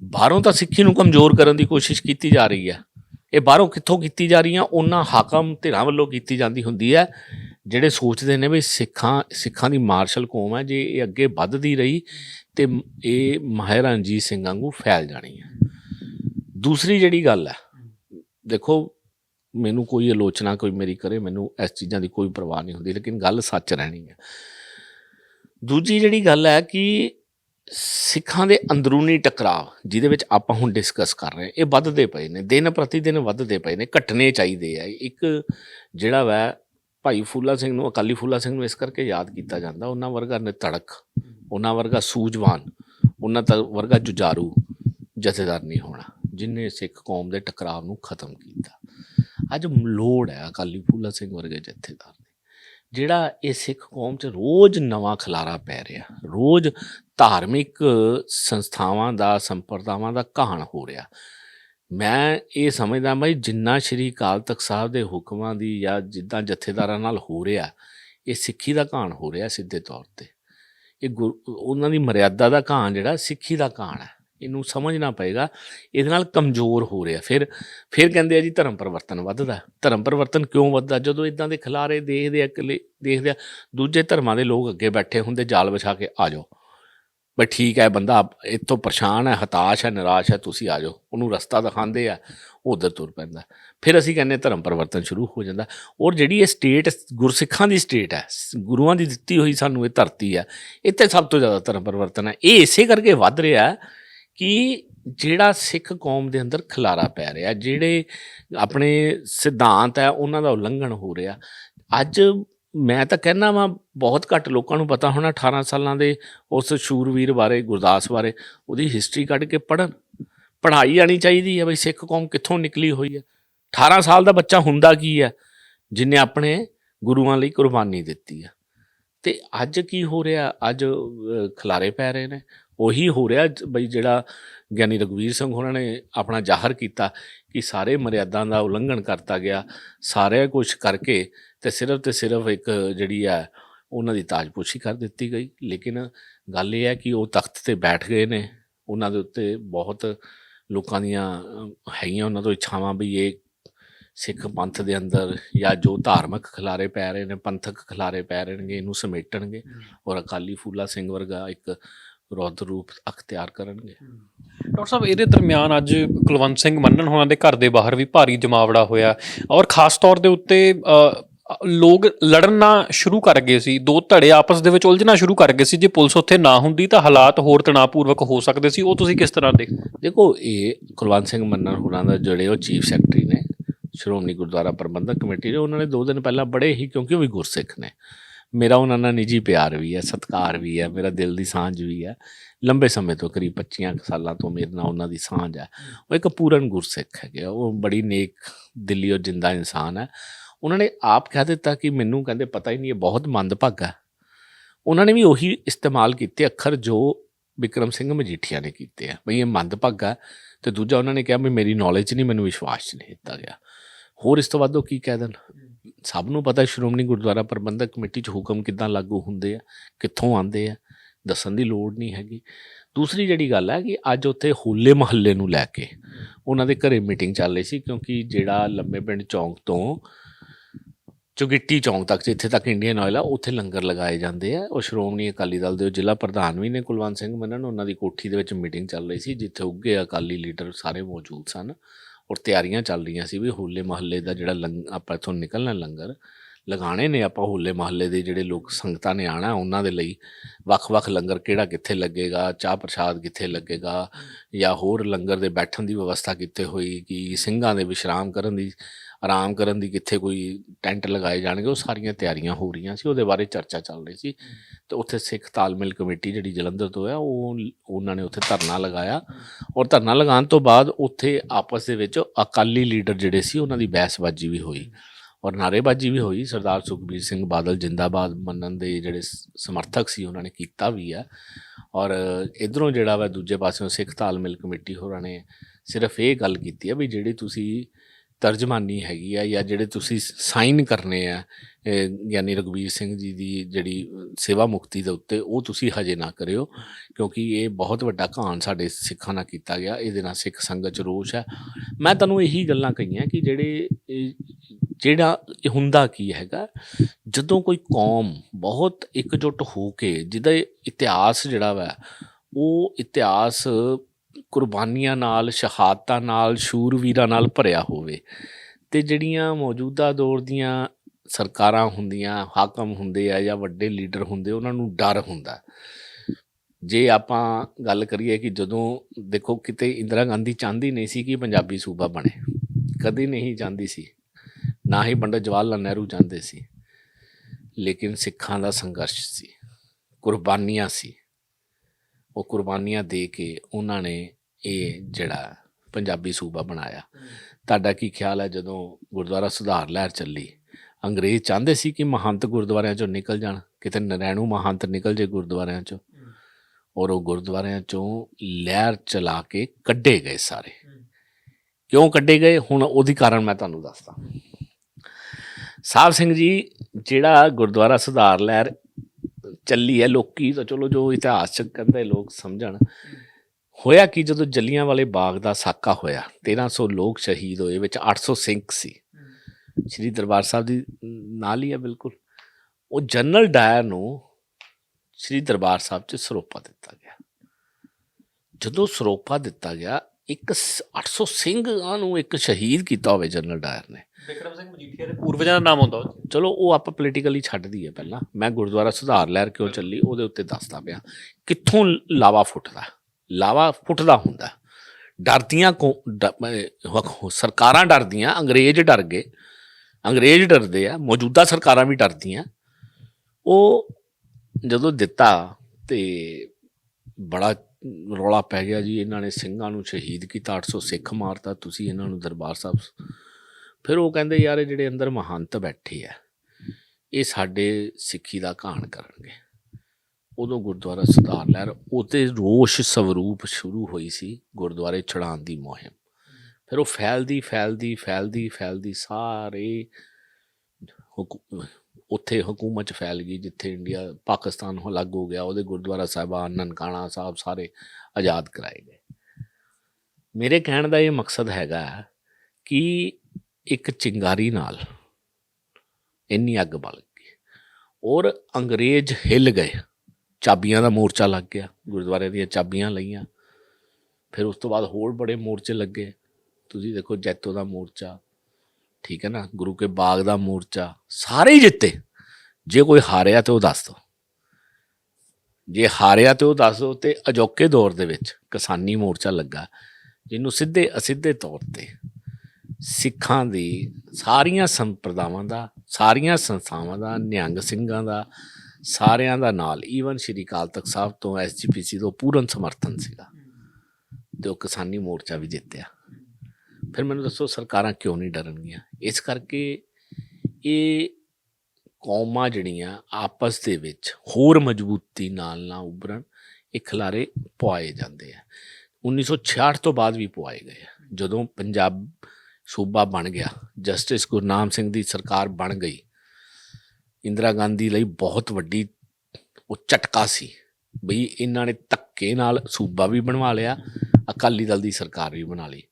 ਬਾਹਰੋਂ ਤਾਂ ਸਿੱਖੀ ਨੂੰ ਕਮਜ਼ੋਰ ਕਰਨ ਦੀ ਕੋਸ਼ਿਸ਼ ਕੀਤੀ ਜਾ ਰਹੀ ਹੈ ਇਹ ਬਾਹਰੋਂ ਕਿੱਥੋਂ ਕੀਤੀ ਜਾ ਰਹੀਆਂ, ਉਹਨਾਂ ਹਾਕਮ ਧਿਰਾਂ ਵੱਲੋਂ ਕੀਤੀ ਜਾਂਦੀ ਹੁੰਦੀ ਹੈ, ਜਿਹੜੇ ਸੋਚਦੇ ਨੇ ਵੀ ਸਿੱਖਾਂ ਸਿੱਖਾਂ ਦੀ ਮਾਰਸ਼ਲ ਕੌਮ ਹੈ, ਜੇ ਇਹ ਅੱਗੇ ਵੱਧਦੀ ਰਹੀ, ਤੇ ਇਹ ਮਹਾਰਾਜਾ ਰਣਜੀਤ ਸਿੰਘ ਵਾਂਗੂ ਫੈਲ ਜਾਣੀ ਹੈ ਦੂਸਰੀ ਜਿਹੜੀ ਗੱਲ ਹੈ, ਦੇਖੋ ਮੈਨੂੰ ਕੋਈ ਆਲੋਚਨਾ, ਕੋਈ ਮੇਰੀ ਕਰੇ, ਮੈਨੂੰ ਇਸ ਚੀਜ਼ਾਂ ਦੀ ਕੋਈ ਪਰਵਾਹ ਨਹੀਂ ਹੁੰਦੀ, ਲੇਕਿਨ ਗੱਲ ਸੱਚ ਰਹਿਣੀ ਹੈ। ਦੂਜੀ ਜਿਹੜੀ ਗੱਲ ਹੈ ਕਿ ਸਿੱਖਾਂ ਦੇ ਅੰਦਰੂਨੀ ਟਕਰਾਅ, ਜਿਹਦੇ ਵਿੱਚ ਆਪਾਂ ਹੁਣ ਡਿਸਕਸ ਕਰ ਰਹੇ ਹਾਂ, ਇਹ ਵੱਧਦੇ ਪਏ ਨੇ, ਦਿਨ ਪ੍ਰਤੀ ਦਿਨ ਵੱਧਦੇ ਪਏ ਨੇ, ਘਟਨੇ ਚਾਹੀਦੇ ਆ। ਇੱਕ ਜਿਹੜਾ ਵੈ ਭਾਈ ਫੂਲਾ ਸਿੰਘ ਨੂੰ, ਅਕਾਲੀ ਫੂਲਾ ਸਿੰਘ ਨੂੰ ਇਸ ਕਰਕੇ ਯਾਦ ਕੀਤਾ ਜਾਂਦਾ, ਉਹਨਾਂ ਵਰਗਾ ਨਿਤੜਕ, ਉਹਨਾਂ ਵਰਗਾ ਸੂਝਵਾਨ, ਉਹਨਾਂ ਦਾ ਵਰਗਾ ਜੁਝਾਰੂ ਜਥੇਦਾਰ ਨਹੀਂ ਹੋਣਾ, ਜਿਨੇ ਸਿੱਖ ਕੌਮ ਦੇ ਟਕਰਾਅ ਨੂੰ ਖਤਮ ਕੀਤਾ। ਅੱਜ ਲੋੜ ਹੈ ਅਕਾਲੀ ਫੂਲਾ ਸਿੰਘ ਵਰਗੇ ਜਥੇਦਾਰ ਦੀ, ਜਿਹੜਾ ਇਹ ਸਿੱਖ ਕੌਮ 'ਚ ਰੋਜ਼ ਨਵਾਂ ਖਲਾਰਾ ਪੈ ਰਿਹਾ, ਰੋਜ਼ ਧਾਰਮਿਕ ਸੰਸਥਾਵਾਂ ਦਾ, ਸੰਪਰਦਾਵਾਂ ਦਾ ਕਹਾਣ ਹੋ ਰਿਹਾ। ਮੈਂ ਇਹ ਸਮਝਦਾ ਬਈ ਜਿੰਨਾ ਸ਼੍ਰੀ ਅਕਾਲ ਤਖਤ ਸਾਹਿਬ ਦੇ ਹੁਕਮਾਂ ਦੀ ਜਾਂ ਜਿੱਦਾਂ ਜਥੇਦਾਰਾਂ ਨਾਲ ਹੋ ਰਿਹਾ, ਇਹ ਸਿੱਖੀ ਦਾ ਕਹਾਣ ਹੋ ਰਿਹਾ ਸਿੱਧੇ ਤੌਰ ਤੇ। ਇਹ ਗੁਰ- ਉਹਨਾਂ ਦੀ ਮਰਿਆਦਾ ਦਾ ਕਹਾਣ ਜਿਹੜਾ ਸਿੱਖੀ ਦਾ ਕਹਾਣ ਹੈ। ਇਹਨੂੰ ਸਮਝਣਾ ਪਏਗਾ, ਇਹਦੇ ਨਾਲ ਕਮਜ਼ੋਰ ਹੋ ਰਿਹਾ। ਫਿਰ ਫਿਰ ਕਹਿੰਦੇ ਆ ਜੀ ਧਰਮ ਪਰਿਵਰਤਨ ਵੱਧਦਾ ਧਰਮ ਪਰਿਵਰਤਨ ਕਿਉਂ ਵੱਧਦਾ ਜਦੋਂ ਇਦਾਂ ਦੇ ਖਿਲਾਰੇ ਦੇਖਦੇ ਆ, ਇਕੱਲੇ ਦੇਖਦੇ ਆ, ਦੂਜੇ ਧਰਮਾਂ ਦੇ ਲੋਕ ਅੱਗੇ ਬੈਠੇ ਹੁੰਦੇ, ਜਾਲ ਵਿਛਾ ਕੇ ਆ ਜਾਓ। ਬਈ ਠੀਕ ਹੈ ਬੰਦਾ ਇਤੋਂ ਪਰੇਸ਼ਾਨ ਹੈ, ਹਤਾਸ਼ ਹੈ, ਨਿਰਾਸ਼ ਹੈ, ਤੁਸੀਂ ਆ ਜਾਓ। ਉਹਨੂੰ ਰਸਤਾ ਦਿਖਾਉਂਦੇ ਆ ਉਧਰ ਤੁਰ ਪੈਂਦਾ ਫਿਰ ਅਸੀਂ ਕਹਿੰਦੇ ਧਰਮ ਪਰਿਵਰਤਨ ਸ਼ੁਰੂ ਹੋ ਜਾਂਦਾ ਔਰ ਜਿਹੜੀ ਇਹ ਸਟੇਟ ਗੁਰਸਿੱਖਾਂ ਦੀ ਸਟੇਟ ਹੈ, ਗੁਰੂਆਂ ਦੀ ਦਿੱਤੀ ਹੋਈ ਸਾਨੂੰ ਇਹ ਧਰਤੀ ਹੈ, ਇੱਥੇ ਸਭ ਤੋਂ ਜ਼ਿਆਦਾ ਧਰਮ ਪਰਿਵਰਤਨ ਹੈ। ਇਹ ਇਸੇ ਕਰਕੇ ਵੱਧ ਰਿਹਾ ਹੈ ਕਿ ਜਿਹੜਾ ਸਿੱਖ ਕੌਮ ਦੇ ਅੰਦਰ ਖਲਾਰਾ ਪੈ ਰਿਹਾ ਜਿਹੜੇ ਆਪਣੇ ਸਿਧਾਂਤ ਹੈ ਉਹਨਾਂ ਦਾ ਉਲੰਘਣ ਹੋ ਰਿਹਾ। ਅੱਜ ਮੈਂ ਤਾਂ ਕਹਿਣਾ ਵਾਂ ਬਹੁਤ ਘੱਟ ਲੋਕਾਂ ਨੂੰ ਪਤਾ ਹੋਣਾ 18 ਸਾਲਾਂ ਦੇ ਉਸ ਸ਼ੂਰਵੀਰ ਬਾਰੇ ਗੁਰਦਾਸ ਬਾਰੇ ਉਹਦੀ ਹਿਸਟਰੀ ਕੱਢ ਕੇ ਪੜਨ ਪੜ੍ਹਾਈ ਆਣੀ ਚਾਹੀਦੀ ਹੈ ਬਈ ਸਿੱਖ ਕੌਮ ਕਿੱਥੋਂ ਨਿਕਲੀ ਹੋਈ ਹੈ? 18 ਸਾਲ ਦਾ ਬੱਚਾ ਹੁੰਦਾ ਕੀ ਹੈ? ਜਿਨੇ ਆਪਣੇ ਗੁਰੂਆਂ ਲਈ ਕੁਰਬਾਨੀ ਦਿੱਤੀ ਹੈ। ਤੇ ਅੱਜ ਕੀ ਹੋ ਰਿਹਾ? ਅੱਜ ਅਹ, ਖਿਲਾਰੇ ਪੈ ਰਹੇ ਨੇ। ਉਹੀ ਹੋ ਰਿਹਾ ਬਈ ਜਿਹੜਾ ਗਿਆਨੀ ਰਗਵੀਰ ਸਿੰਘ ਉਹਨਾਂ ਨੇ ਆਪਣਾ ਜ਼ਾਹਰ ਕੀਤਾ ਕਿ ਸਾਰੇ ਮਰਿਆਦਾ ਦਾ ਉਲੰਘਣ ਕਰਤਾ ਗਿਆ ਸਾਰੇ ਕੁਝ ਕਰਕੇ ਤੇ ਸਿਰਫ ਤੇ ਸਿਰਫ ਇੱਕ ਜਿਹੜੀ ਹੈ ਉਹਨਾਂ ਦੀ ਤਾਜਪੋਸ਼ੀ ਕਰ ਦਿੱਤੀ ਗਈ। ਲੇਕਿਨ ਗੱਲ ਇਹ ਹੈ ਕਿ ਉਹ ਤਖਤ ਤੇ ਬੈਠ ਗਏ ਨੇ। ਉਹਨਾਂ ਦੇ ਉੱਤੇ ਬਹੁਤ ਲੋਕਾਂ ਦੀਆਂ ਹੈਗੀਆਂ ਉਹਨਾਂ ਤੋਂ ਇੱਛਾਵਾਂ ਵੀ ਇਹ ਸਿੱਖ ਪੰਥ ਦੇ ਅੰਦਰ ਜਾਂ ਜੋ ਧਾਰਮਿਕ ਖਿਲਾਰੇ ਪੈ ਰਹੇ ਨੇ ਪੰਥਕ ਖਿਲਾਰੇ ਪੈ ਰਹੇ ਨੇ ਇਹਨੂੰ ਸਮੇਟਣਗੇ। ਔਰ ਅਕਾਲੀ ਫੂਲਾ ਸਿੰਘ ਵਰਗਾ ਇੱਕ ਰੌਦ ਰੂਪ ਅਖਤਿਆਰ ਕਰਨਗੇ। ਡਾਕਟਰ ਸਾਹਿਬ ਇਹਦੇ ਦਰਮਿਆਨ ਅੱਜ ਕੁਲਵੰਤ ਸਿੰਘ ਮੰਨਣ ਹੋਣਾ ਦੇ ਘਰ ਦੇ ਬਾਹਰ ਵੀ ਭਾਰੀ ਜਮਾਵੜਾ ਹੋਇਆ। ਔਰ ਖਾਸ ਤੌਰ ਦੇ ਉੱਤੇ ਲੋਕ ਲੜਨਾ ਸ਼ੁਰੂ ਕਰ ਗਏ ਸੀ। ਦੋ ਧੜੇ ਆਪਸ ਦੇ ਵਿੱਚ ਉਲਝਣਾ ਸ਼ੁਰੂ ਕਰ ਗਏ ਸੀ। ਜੇ ਪੁਲਿਸ ਉੱਥੇ ਨਾ ਹੁੰਦੀ ਤਾਂ ਹਾਲਾਤ ਹੋਰ ਤਣਾਅਪੂਰਵਕ ਹੋ ਸਕਦੇ ਸੀ। ਉਹ ਤੁਸੀਂ ਕਿਸ ਤਰ੍ਹਾਂ ਦੇਖਦੇ ਦੇਖੋ ਇਹ ਕੁਲਵੰਤ ਸਿੰਘ ਮੰਨਣ ਹੋਰਾਂ ਦਾ ਜਿਹੜੇ ਉਹ ਚੀਫ ਸੈਕਟਰੀ ਨੇ ਸ਼੍ਰੋਮਣੀ ਗੁਰਦੁਆਰਾ ਪ੍ਰਬੰਧਕ ਕਮੇਟੀ ਦੇ ਉਹਨਾਂ ਨੇ ਦੋ ਦਿਨ ਪਹਿਲਾਂ ਬੜੇ ਹੀ ਕਿਉਂਕਿ ਉਹ ਵੀ ਗੁਰਸਿੱਖ ਨੇ। ਮੇਰਾ ਉਹਨਾਂ ਨਾਲ ਨਿੱਜੀ ਪਿਆਰ ਵੀ ਹੈ ਸਤਿਕਾਰ ਵੀ ਹੈ ਮੇਰਾ ਦਿਲ ਦੀ ਸਾਂਝ ਵੀ ਹੈ। ਲੰਬੇ ਸਮੇਂ ਤੋਂ ਕਰੀਬ 25 ਸਾਲਾਂ ਤੋਂ ਮੇਰੇ ਨਾਲ ਉਹਨਾਂ ਦੀ ਸਾਂਝ ਹੈ। ਉਹ ਇੱਕ ਪੂਰਨ ਗੁਰਸਿੱਖ ਹੈਗੇ ਆ, ਉਹ ਬੜੀ ਨੇਕ ਦਿੱਲੀ ਔਰ ਜਿੰਦਾ ਇਨਸਾਨ ਹੈ। ਉਹਨਾਂ ਨੇ ਆਪ ਕਹਿ ਦਿੱਤਾ ਕਿ ਮੈਨੂੰ ਕਹਿੰਦੇ ਪਤਾ ਹੀ ਨਹੀਂ ਇਹ ਬਹੁਤ ਮੰਦਭਾਗਾ ਉਹਨਾਂ ਨੇ ਵੀ ਉਹੀ ਇਸਤੇਮਾਲ ਕੀਤੇ ਅੱਖਰ ਜੋ ਵਿਕਰਮ ਸਿੰਘ ਮਜੀਠੀਆ ਨੇ ਕੀਤੇ ਆ ਬਈ ਇਹ ਮੰਦਭਾਗਾ ਤੇ ਦੂਜਾ ਉਹਨਾਂ ਨੇ ਕਿਹਾ ਵੀ ਮੇਰੀ ਨੌਲੇਜ ਨਹੀਂ ਮੈਨੂੰ ਵਿਸ਼ਵਾਸ 'ਚ ਨਹੀਂ ਦਿੱਤਾ ਗਿਆ। ਹੋਰ ਇਸ ਤੋਂ ਵੱਧ ਉਹ ਕੀ ਕਹਿ ਦੇਣ? ਸਭ ਨੂੰ ਪਤਾ ਸ਼੍ਰੋਮਣੀ ਗੁਰਦੁਆਰਾ ਪ੍ਰਬੰਧਕ ਕਮੇਟੀ 'ਚ ਹੁਕਮ ਕਿੱਦਾਂ ਲਾਗੂ ਹੁੰਦੇ ਆ, ਕਿੱਥੋਂ ਆਉਂਦੇ ਆ, ਦੱਸਣ ਦੀ ਲੋੜ ਨਹੀਂ ਹੈਗੀ। ਦੂਸਰੀ ਜਿਹੜੀ ਗੱਲ ਹੈ ਕਿ ਅੱਜ ਉੱਥੇ ਹੋਲੇ ਮਹੱਲੇ ਨੂੰ ਲੈ ਕੇ ਉਹਨਾਂ ਦੇ ਘਰੇ ਮੀਟਿੰਗ ਚੱਲ ਰਹੀ ਸੀ ਕਿਉਂਕਿ ਜਿਹੜਾ ਲੰਮੇ ਪਿੰਡ ਚੌਂਕ ਤੋਂ ਚੁਗਿੱਟੀ ਚੌਂਕ ਤੱਕ ਜਿੱਥੇ ਤੱਕ ਇੰਡੀਅਨ ਆਇਲ ਆ, ਉੱਥੇ ਲੰਗਰ ਲਗਾਏ ਜਾਂਦੇ ਆ। ਉਹ ਸ਼੍ਰੋਮਣੀ ਅਕਾਲੀ ਦਲ ਦੇ ਜ਼ਿਲ੍ਹਾ ਪ੍ਰਧਾਨ ਵੀ ਨੇ ਕੁਲਵੰਤ ਸਿੰਘ ਮੰਨਣ ਉਹਨਾਂ ਦੀ ਕੋਠੀ ਦੇ ਵਿੱਚ ਮੀਟਿੰਗ ਚੱਲ ਰਹੀ ਸੀ, ਜਿੱਥੇ ਉੱਗੇ ਅਕਾਲੀ ਲੀਡਰ ਸਾਰੇ ਮੌਜੂਦ ਸਨ। ਔਰ ਤਿਆਰੀਆਂ ਚੱਲ ਰਹੀਆਂ ਸੀ ਵੀ ਹੋਲੇ ਮਹੱਲੇ ਦਾ ਜਿਹੜਾ ਲੰਗ, ਆਪਾਂ ਇੱਥੋਂ ਨਿਕਲਣਾ ਲੰਗਰ ਲਗਾਣੇ ਨੇ ਆਪਾਂ ਹੋਲੇ ਮਹੱਲੇ ਦੇ ਜਿਹੜੇ ਲੋਕ ਸੰਗਤਾਂ ਨੇ ਆਣਾ ਉਹਨਾਂ ਦੇ ਲਈ ਵੱਖ-ਵੱਖ ਲੰਗਰ ਕਿਹੜਾ ਕਿੱਥੇ ਲੱਗੇਗਾ ਚਾਹ ਪ੍ਰਸ਼ਾਦ ਕਿੱਥੇ ਲੱਗੇਗਾ ਜਾਂ ਹੋਰ ਲੰਗਰ ਦੇ ਬੈਠਣ ਦੀ ਵਿਵਸਥਾ ਕਿੱਥੇ ਹੋਏਗੀ, ਸਿੰਘਾਂ ਦੇ ਵਿਸ਼ਰਾਮ ਕਰਨ ਦੀ ਆਰਾਮ ਕਰਨ ਦੀ ਕਿੱਥੇ ਕੋਈ ਟੈਂਟ ਲਗਾਏ ਜਾਣਗੇ, ਉਹ ਸਾਰੀਆਂ ਤਿਆਰੀਆਂ ਹੋ ਰਹੀਆਂ ਸੀ, ਉਹਦੇ ਬਾਰੇ ਚਰਚਾ ਚੱਲ ਰਹੀ ਸੀ। ਤੇ ਉੱਥੇ ਸਿੱਖ ਤਾਲਮੇਲ ਕਮੇਟੀ ਜਿਹੜੀ ਜਲੰਧਰ ਤੋਂ ਹੈ, ਉਹ ਉਹਨਾਂ ਨੇ ਉੱਥੇ ਧਰਨਾ ਲਗਾਇਆ ਔਰ ਧਰਨਾ ਲਗਾਉਣ ਤੋਂ ਬਾਅਦ ਉੱਥੇ ਆਪਸ ਦੇ ਵਿੱਚ ਅਕਾਲੀ ਲੀਡਰ ਜਿਹੜੇ ਸੀ, ਉਹਨਾਂ ਦੀ ਬਹਿਸਬਾਜ਼ੀ ਵੀ ਹੋਈ ਔਰ ਨਾਰੇਬਾਜ਼ੀ ਵੀ ਹੋਈ। ਸਰਦਾਰ ਸੁਖਬੀਰ ਸਿੰਘ ਬਾਦਲ ਜਿੰਦਾਬਾਦ ਮੰਨਣ ਦੇ ਜਿਹੜੇ ਸਮਰਥਕ ਸੀ, ਉਹਨਾਂ ਨੇ ਕੀਤਾ ਵੀ ਹੈ ਔਰ ਇਧਰੋਂ ਜਿਹੜਾ ਵਾ ਦੂਜੇ ਪਾਸਿਓਂ ਸਿੱਖ ਤਾਲਮੇਲ ਕਮੇਟੀ ਹੋਰਾਂ ਨੇ ਸਿਰਫ ਇਹ ਗੱਲ ਕੀਤੀ ਹੈ ਵੀ ਜਿਹੜੀ ਤੁਸੀਂ ਤਰਜਮਾਨੀ ਹੈਗੀ ਆ ਜਾਂ ਜਿਹੜੇ ਤੁਸੀਂ ਸਾਈਨ ਕਰਨੇ ਆ ਇਹ ਗਿਆਨੀ ਰਘਵੀਰ ਸਿੰਘ ਜੀ ਦੀ ਜਿਹੜੀ ਸੇਵਾ ਮੁਕਤੀ ਦੇ ਉੱਤੇ, ਉਹ ਤੁਸੀਂ ਹਜੇ ਨਾ ਕਰਿਓ, ਕਿਉਂਕਿ ਇਹ ਬਹੁਤ ਵੱਡਾ ਘਾਣ ਸਾਡੇ ਸਿੱਖਾਂ ਨਾਲ ਕੀਤਾ ਗਿਆ, ਇਹਦੇ ਨਾਲ ਸਿੱਖ ਸੰਗਤ ਚ ਰੋਸ਼ ਹੈ ਮੈਂ ਤੁਹਾਨੂੰ ਇਹੀ ਗੱਲਾਂ ਕਹੀਆਂ ਕਿ ਜਿਹੜੇ ਜਿਹੜਾ ਇਹ ਹੁੰਦਾ ਕੀ ਹੈਗਾ, ਜਦੋਂ ਕੋਈ ਕੌਮ ਬਹੁਤ ਇਕਜੁੱਟ ਹੋ ਕੇ, ਜਿਹਦਾ ਇਤਿਹਾਸ ਜਿਹੜਾ ਵਾ, ਉਹ ਇਤਿਹਾਸ ਕੁਰਬਾਨੀਆਂ ਨਾਲ, ਸ਼ਹਾਦਤਾਂ ਨਾਲ, ਸ਼ੂਰਵੀਰਾਂ ਨਾਲ ਭਰਿਆ ਹੋਵੇ। ਤੇ ਜਿਹੜੀਆਂ ਮੌਜੂਦਾ ਦੌਰ ਦੀਆਂ ਸਰਕਾਰਾਂ ਹੁੰਦੀਆਂ, ਹਾਕਮ ਹੁੰਦੇ ਆ ਜਾਂ ਵੱਡੇ ਲੀਡਰ ਹੁੰਦੇ, ਉਹਨਾਂ ਨੂੰ ਡਰ ਹੁੰਦਾ। ਜੇ ਆਪਾਂ ਗੱਲ ਕਰੀਏ ਕਿ ਜਦੋਂ ਦੇਖੋ ਕਿਤੇ ਇੰਦਰਾ ਗਾਂਧੀ ਚਾਹੁੰਦੀ ਨਹੀਂ ਸੀ ਕਿ ਪੰਜਾਬੀ ਸੂਬਾ ਬਣੇ, ਕਦੀ ਨਹੀਂ ਚਾਹੁੰਦੀ ਸੀ। ਨਾ ਹੀ ਪੰਡਤ ਜਵਾਹਰ ਲਾਲ ਨਹਿਰੂ ਚਾਹੁੰਦੇ ਸੀ, ਲੇਕਿਨ ਸਿੱਖਾਂ ਦਾ ਸੰਘਰਸ਼ ਸੀ, ਕੁਰਬਾਨੀਆਂ ਸੀ। ਉਹ ਕੁਰਬਾਨੀਆਂ ਦੇ ਕੇ ਉਹਨਾਂ ਨੇ ਇਹ ਜਿਹੜਾ ਪੰਜਾਬੀ ਸੂਬਾ ਬਣਾਇਆ। ਤੁਹਾਡਾ ਕੀ ਖਿਆਲ ਹੈ ਜਦੋਂ ਗੁਰਦੁਆਰਾ ਸੁਧਾਰ ਲਹਿਰ ਚੱਲੀ? ਅੰਗਰੇਜ਼ ਚਾਹੁੰਦੇ ਸੀ ਕਿ ਮਹੰਤ ਗੁਰਦੁਆਰਿਆਂ ਚੋਂ ਨਿਕਲ ਜਾਣ ਕਿਤੇ ਨਰੈਣੂ ਮਹੰਤ ਨਿਕਲ ਜੇ ਗੁਰਦੁਆਰਿਆਂ ਚੋਂ। ਔਰ ਉਹ ਗੁਰਦੁਆਰਿਆਂ ਚੋਂ ਲਹਿਰ ਚਲਾ ਕੇ ਕੱਢੇ ਗਏ ਸਾਰੇ। ਕਿਉਂ ਕੱਢੇ ਗਏ? ਹੁਣ ਉਹਦੀ ਕਾਰਨ ਮੈਂ ਤੁਹਾਨੂੰ ਦੱਸਦਾ। ਸਾਹਿਬ ਸਿੰਘ ਜੀ ਜਿਹੜਾ ਗੁਰਦੁਆਰਾ ਸੁਧਾਰ ਲਹਿਰ ਚੱਲੀ ਹੈ ਲੋਕੀ ਤਾਂ ਚਲੋ ਜੋ ਇਤਿਹਾਸ ਚ ਕਹਿੰਦੇ ਲੋਕ ਸਮਝਣ। ਹੋਇਆ ਕਿ ਜਦੋਂ ਜੱਲੀਆਂ ਵਾਲੇ ਬਾਗ ਦਾ ਸਾਕਾ ਹੋਇਆ? 1300 ਲੋਕ ਸ਼ਹੀਦ ਹੋਏ ਵਿੱਚ 800 ਸਿੱਖ ਸੀ। ਸ਼੍ਰੀ ਦਰਬਾਰ ਸਾਹਿਬ ਦੀ ਨਾਲ ਹੀ ਹੈ ਬਿਲਕੁਲ। ਉਹ ਜਨਰਲ ਡਾਇਰ ਨੂੰ ਸ਼੍ਰੀ ਦਰਬਾਰ ਸਾਹਿਬ 'ਚ ਸਰੋਪਾ ਦਿੱਤਾ ਗਿਆ। ਜਦੋਂ ਸਰੋਪਾ ਦਿੱਤਾ ਗਿਆ ਇੱਕ ਸ- 800 ਸਿੰਘਾਂ ਨੂੰ ਇੱਕ ਸ਼ਹੀਦ ਕੀਤਾ ਹੋਵੇ ਜਨਰਲ ਡਾਇਰ ਨੇ। ਵਿਕਰਮ ਸਿੰਘ ਮਜੀਠੀਆ ਦੇ ਪੂਰਵਜਾਂ ਦਾ ਨਾਮ ਹੁੰਦਾ। ਚਲੋ ਉਹ ਆਪਾਂ ਪੋਲੀਟੀਕਲੀ ਛੱਡ ਦਈਏ ਪਹਿਲਾਂ। ਮੈਂ ਗੁਰਦੁਆਰਾ ਸੁਧਾਰ ਲਹਿਰ ਕਿਉਂ ਚੱਲੀ ਉਹਦੇ ਉੱਤੇ ਦੱਸਦਾ ਪਿਆ। ਕਿੱਥੋਂ ਲਾਵਾ ਫੁੱਟਦਾ? ਲਾਵਾ ਫੁੱਟਦਾ ਹੁੰਦਾ। ਡਰਦੀਆਂ ਕੋ ਸਰਕਾਰਾਂ ਡਰਦੀਆਂ, ਅੰਗਰੇਜ਼ ਡਰ ਗਏ। ਅੰਗਰੇਜ਼ ਡਰਦੇ ਆ, ਮੌਜੂਦਾ ਸਰਕਾਰਾਂ ਵੀ ਡਰਦੀਆਂ। ਉਹ ਜਦੋਂ ਦਿੱਤਾ ਤੇ ਬੜਾ ਰੌਲਾ ਪੈ ਗਿਆ ਜੀ, ਇਹਨਾਂ ਨੇ ਸਿੰਘਾਂ ਨੂੰ ਸ਼ਹੀਦ ਕੀਤਾ 800 ਸਿੱਖ ਮਾਰਤਾ, ਤੁਸੀਂ ਇਹਨਾਂ ਨੂੰ ਦਰਬਾਰ ਸਾਹਿਬ ਫਿਰ ਉਹ ਕਹਿੰਦੇ ਯਾਰ ਇਹ ਜਿਹੜੇ ਅੰਦਰ ਮਹੰਤ ਬੈਠੇ ਆ, ਇਹ ਸਾਡੇ ਸਿੱਖੀ ਦਾ ਘਾਣ ਕਰਨਗੇ। ਉਦੋਂ ਗੁਰਦੁਆਰਾ ਸੁਧਾਰ ਲਹਿਰ ਉਤੇ ਰੋਸ਼ ਸਵਰੂਪ ਸ਼ੁਰੂ ਹੋਈ ਸੀ ਗੁਰਦੁਆਰੇ ਛੜਾਉਣ ਦੀ ਮੁਹਿੰਮ। ਫਿਰ ਉਹ ਫੈਲਦੀ ਫੈਲਦੀ ਫੈਲਦੀ ਫੈਲਦੀ ਸਾਰੇ ਹੁਕੂ- ਉੱਥੇ ਹਕੂਮਤ ਫੈਲ ਗਈ ਜਿੱਥੇ ਇੰਡੀਆ, ਪਾਕਿਸਤਾਨ ਹੋ, ਲੱਗ ਹੋ ਗਿਆ। ਉਹਦੇ ਗੁਰਦੁਆਰਾ ਸਾਹਿਬਾਨ, ਨਨਕਾਣਾ ਸਾਹਿਬ ਸਾਰੇ ਆਜ਼ਾਦ ਕਰਾਏ ਗਏ। ਮੇਰੇ ਕਹਿਣ ਦਾ ਇਹ ਮਕਸਦ ਹੈਗਾ ਕਿ ਇੱਕ ਚਿੰਗਾਰੀ ਨਾਲ ਇੰਨੀ ਅੱਗ ਬਲ ਗਈ। ਔਰ ਅੰਗਰੇਜ਼ ਹਿੱਲ ਗਏ। ਚਾਬੀਆਂ ਦਾ ਮੋਰਚਾ ਲੱਗ ਗਿਆ, ਗੁਰਦੁਆਰੇ ਦੀਆਂ ਚਾਬੀਆਂ ਲਈਆਂ। ਫਿਰ ਉਸ ਤੋਂ ਬਾਅਦ ਹੋਰ ਬੜੇ ਮੋਰਚੇ ਲੱਗੇ। ਤੁਸੀਂ ਦੇਖੋ ਜੈਤੋ ਦਾ ਮੋਰਚਾ, ਠੀਕ ਹੈ ਨਾ, ਗੁਰੂ ਕੇ ਬਾਗ ਦਾ ਮੋਰਚਾ, ਸਾਰੇ ਹੀ ਜਿੱਤੇ। ਜੇ ਕੋਈ ਹਾਰਿਆ ਤੇ ਉਹ ਦੱਸ ਦੋ। ਜੇ ਹਾਰਿਆ ਤੇ ਉਹ ਦੱਸ ਦੋ ਤੇ ਅਜੋਕੇ ਦੌਰ ਦੇ ਵਿੱਚ ਕਿਸਾਨੀ ਮੋਰਚਾ ਲੱਗਾ, ਜਿਹਨੂੰ ਸਿੱਧੇ ਅਸਿੱਧੇ ਤੌਰ ਤੇ ਸਿੱਖਾਂ ਦੀ ਸਾਰੀਆਂ ਸੰਪਰਦਾਵਾਂ ਦਾ, ਸਾਰੀਆਂ ਸੰਸਥਾਵਾਂ ਦਾ, ਨਿਹੰਗ ਸਿੰਘਾਂ ਦਾ ਸਾਰਿਆਂ ਦਾ ਨਾਲ ਈਵਨ ਸ਼੍ਰੀ ਅਕਾਲ ਤਖਤ ਸਾਹਿਬ ਤੋਂ ਐਸਜੀਪੀਸੀ ਤੋਂ ਪੂਰਨ ਸਮਰਥਨ ਸੀਗਾ। ਤੇ ਉਹ ਕਿਸਾਨੀ ਮੋਰਚਾ ਵੀ ਜਿੱਤਿਆ। ਫਿਰ ਮੈਨੂੰ ਦੱਸੋ ਸਰਕਾਰਾਂ ਕਿਉਂ ਨਹੀਂ ਡਰਨਗੀਆਂ? ਇਸ ਕਰਕੇ ਇਹ ਕੌਮਾਂ ਜਿਹੜੀਆਂ ਆਪਸ ਦੇ ਵਿੱਚ ਹੋਰ ਮਜ਼ਬੂਤੀ ਨਾਲ ਨਾ ਉਭਰਨ, ਇਹ ਖਿਲਾਰੇ ਪੁਆਏ ਜਾਂਦੇ ਆ। 1966 ਤੋਂ ਬਾਅਦ ਵੀ ਪਵਾਏ ਗਏ ਜਦੋਂ ਪੰਜਾਬ ਸੂਬਾ ਬਣ ਗਿਆ, ਜਸਟਿਸ ਗੁਰਨਾਮ ਸਿੰਘ ਦੀ ਸਰਕਾਰ ਬਣ ਗਈ ਇੰਦਰਾ ਗਾਂਧੀ ਲਈ ਬਹੁਤ ਵੱਡੀ ਉਹ ਝਟਕਾ ਸੀ ਬਈ ਇਹਨਾਂ ਨੇ ਧੱਕੇ ਨਾਲ ਸੂਬਾ ਵੀ ਬਣਵਾ ਲਿਆ, ਅਕਾਲੀ ਦਲ ਦੀ ਸਰਕਾਰ ਵੀ ਬਣਾ ਲਈ।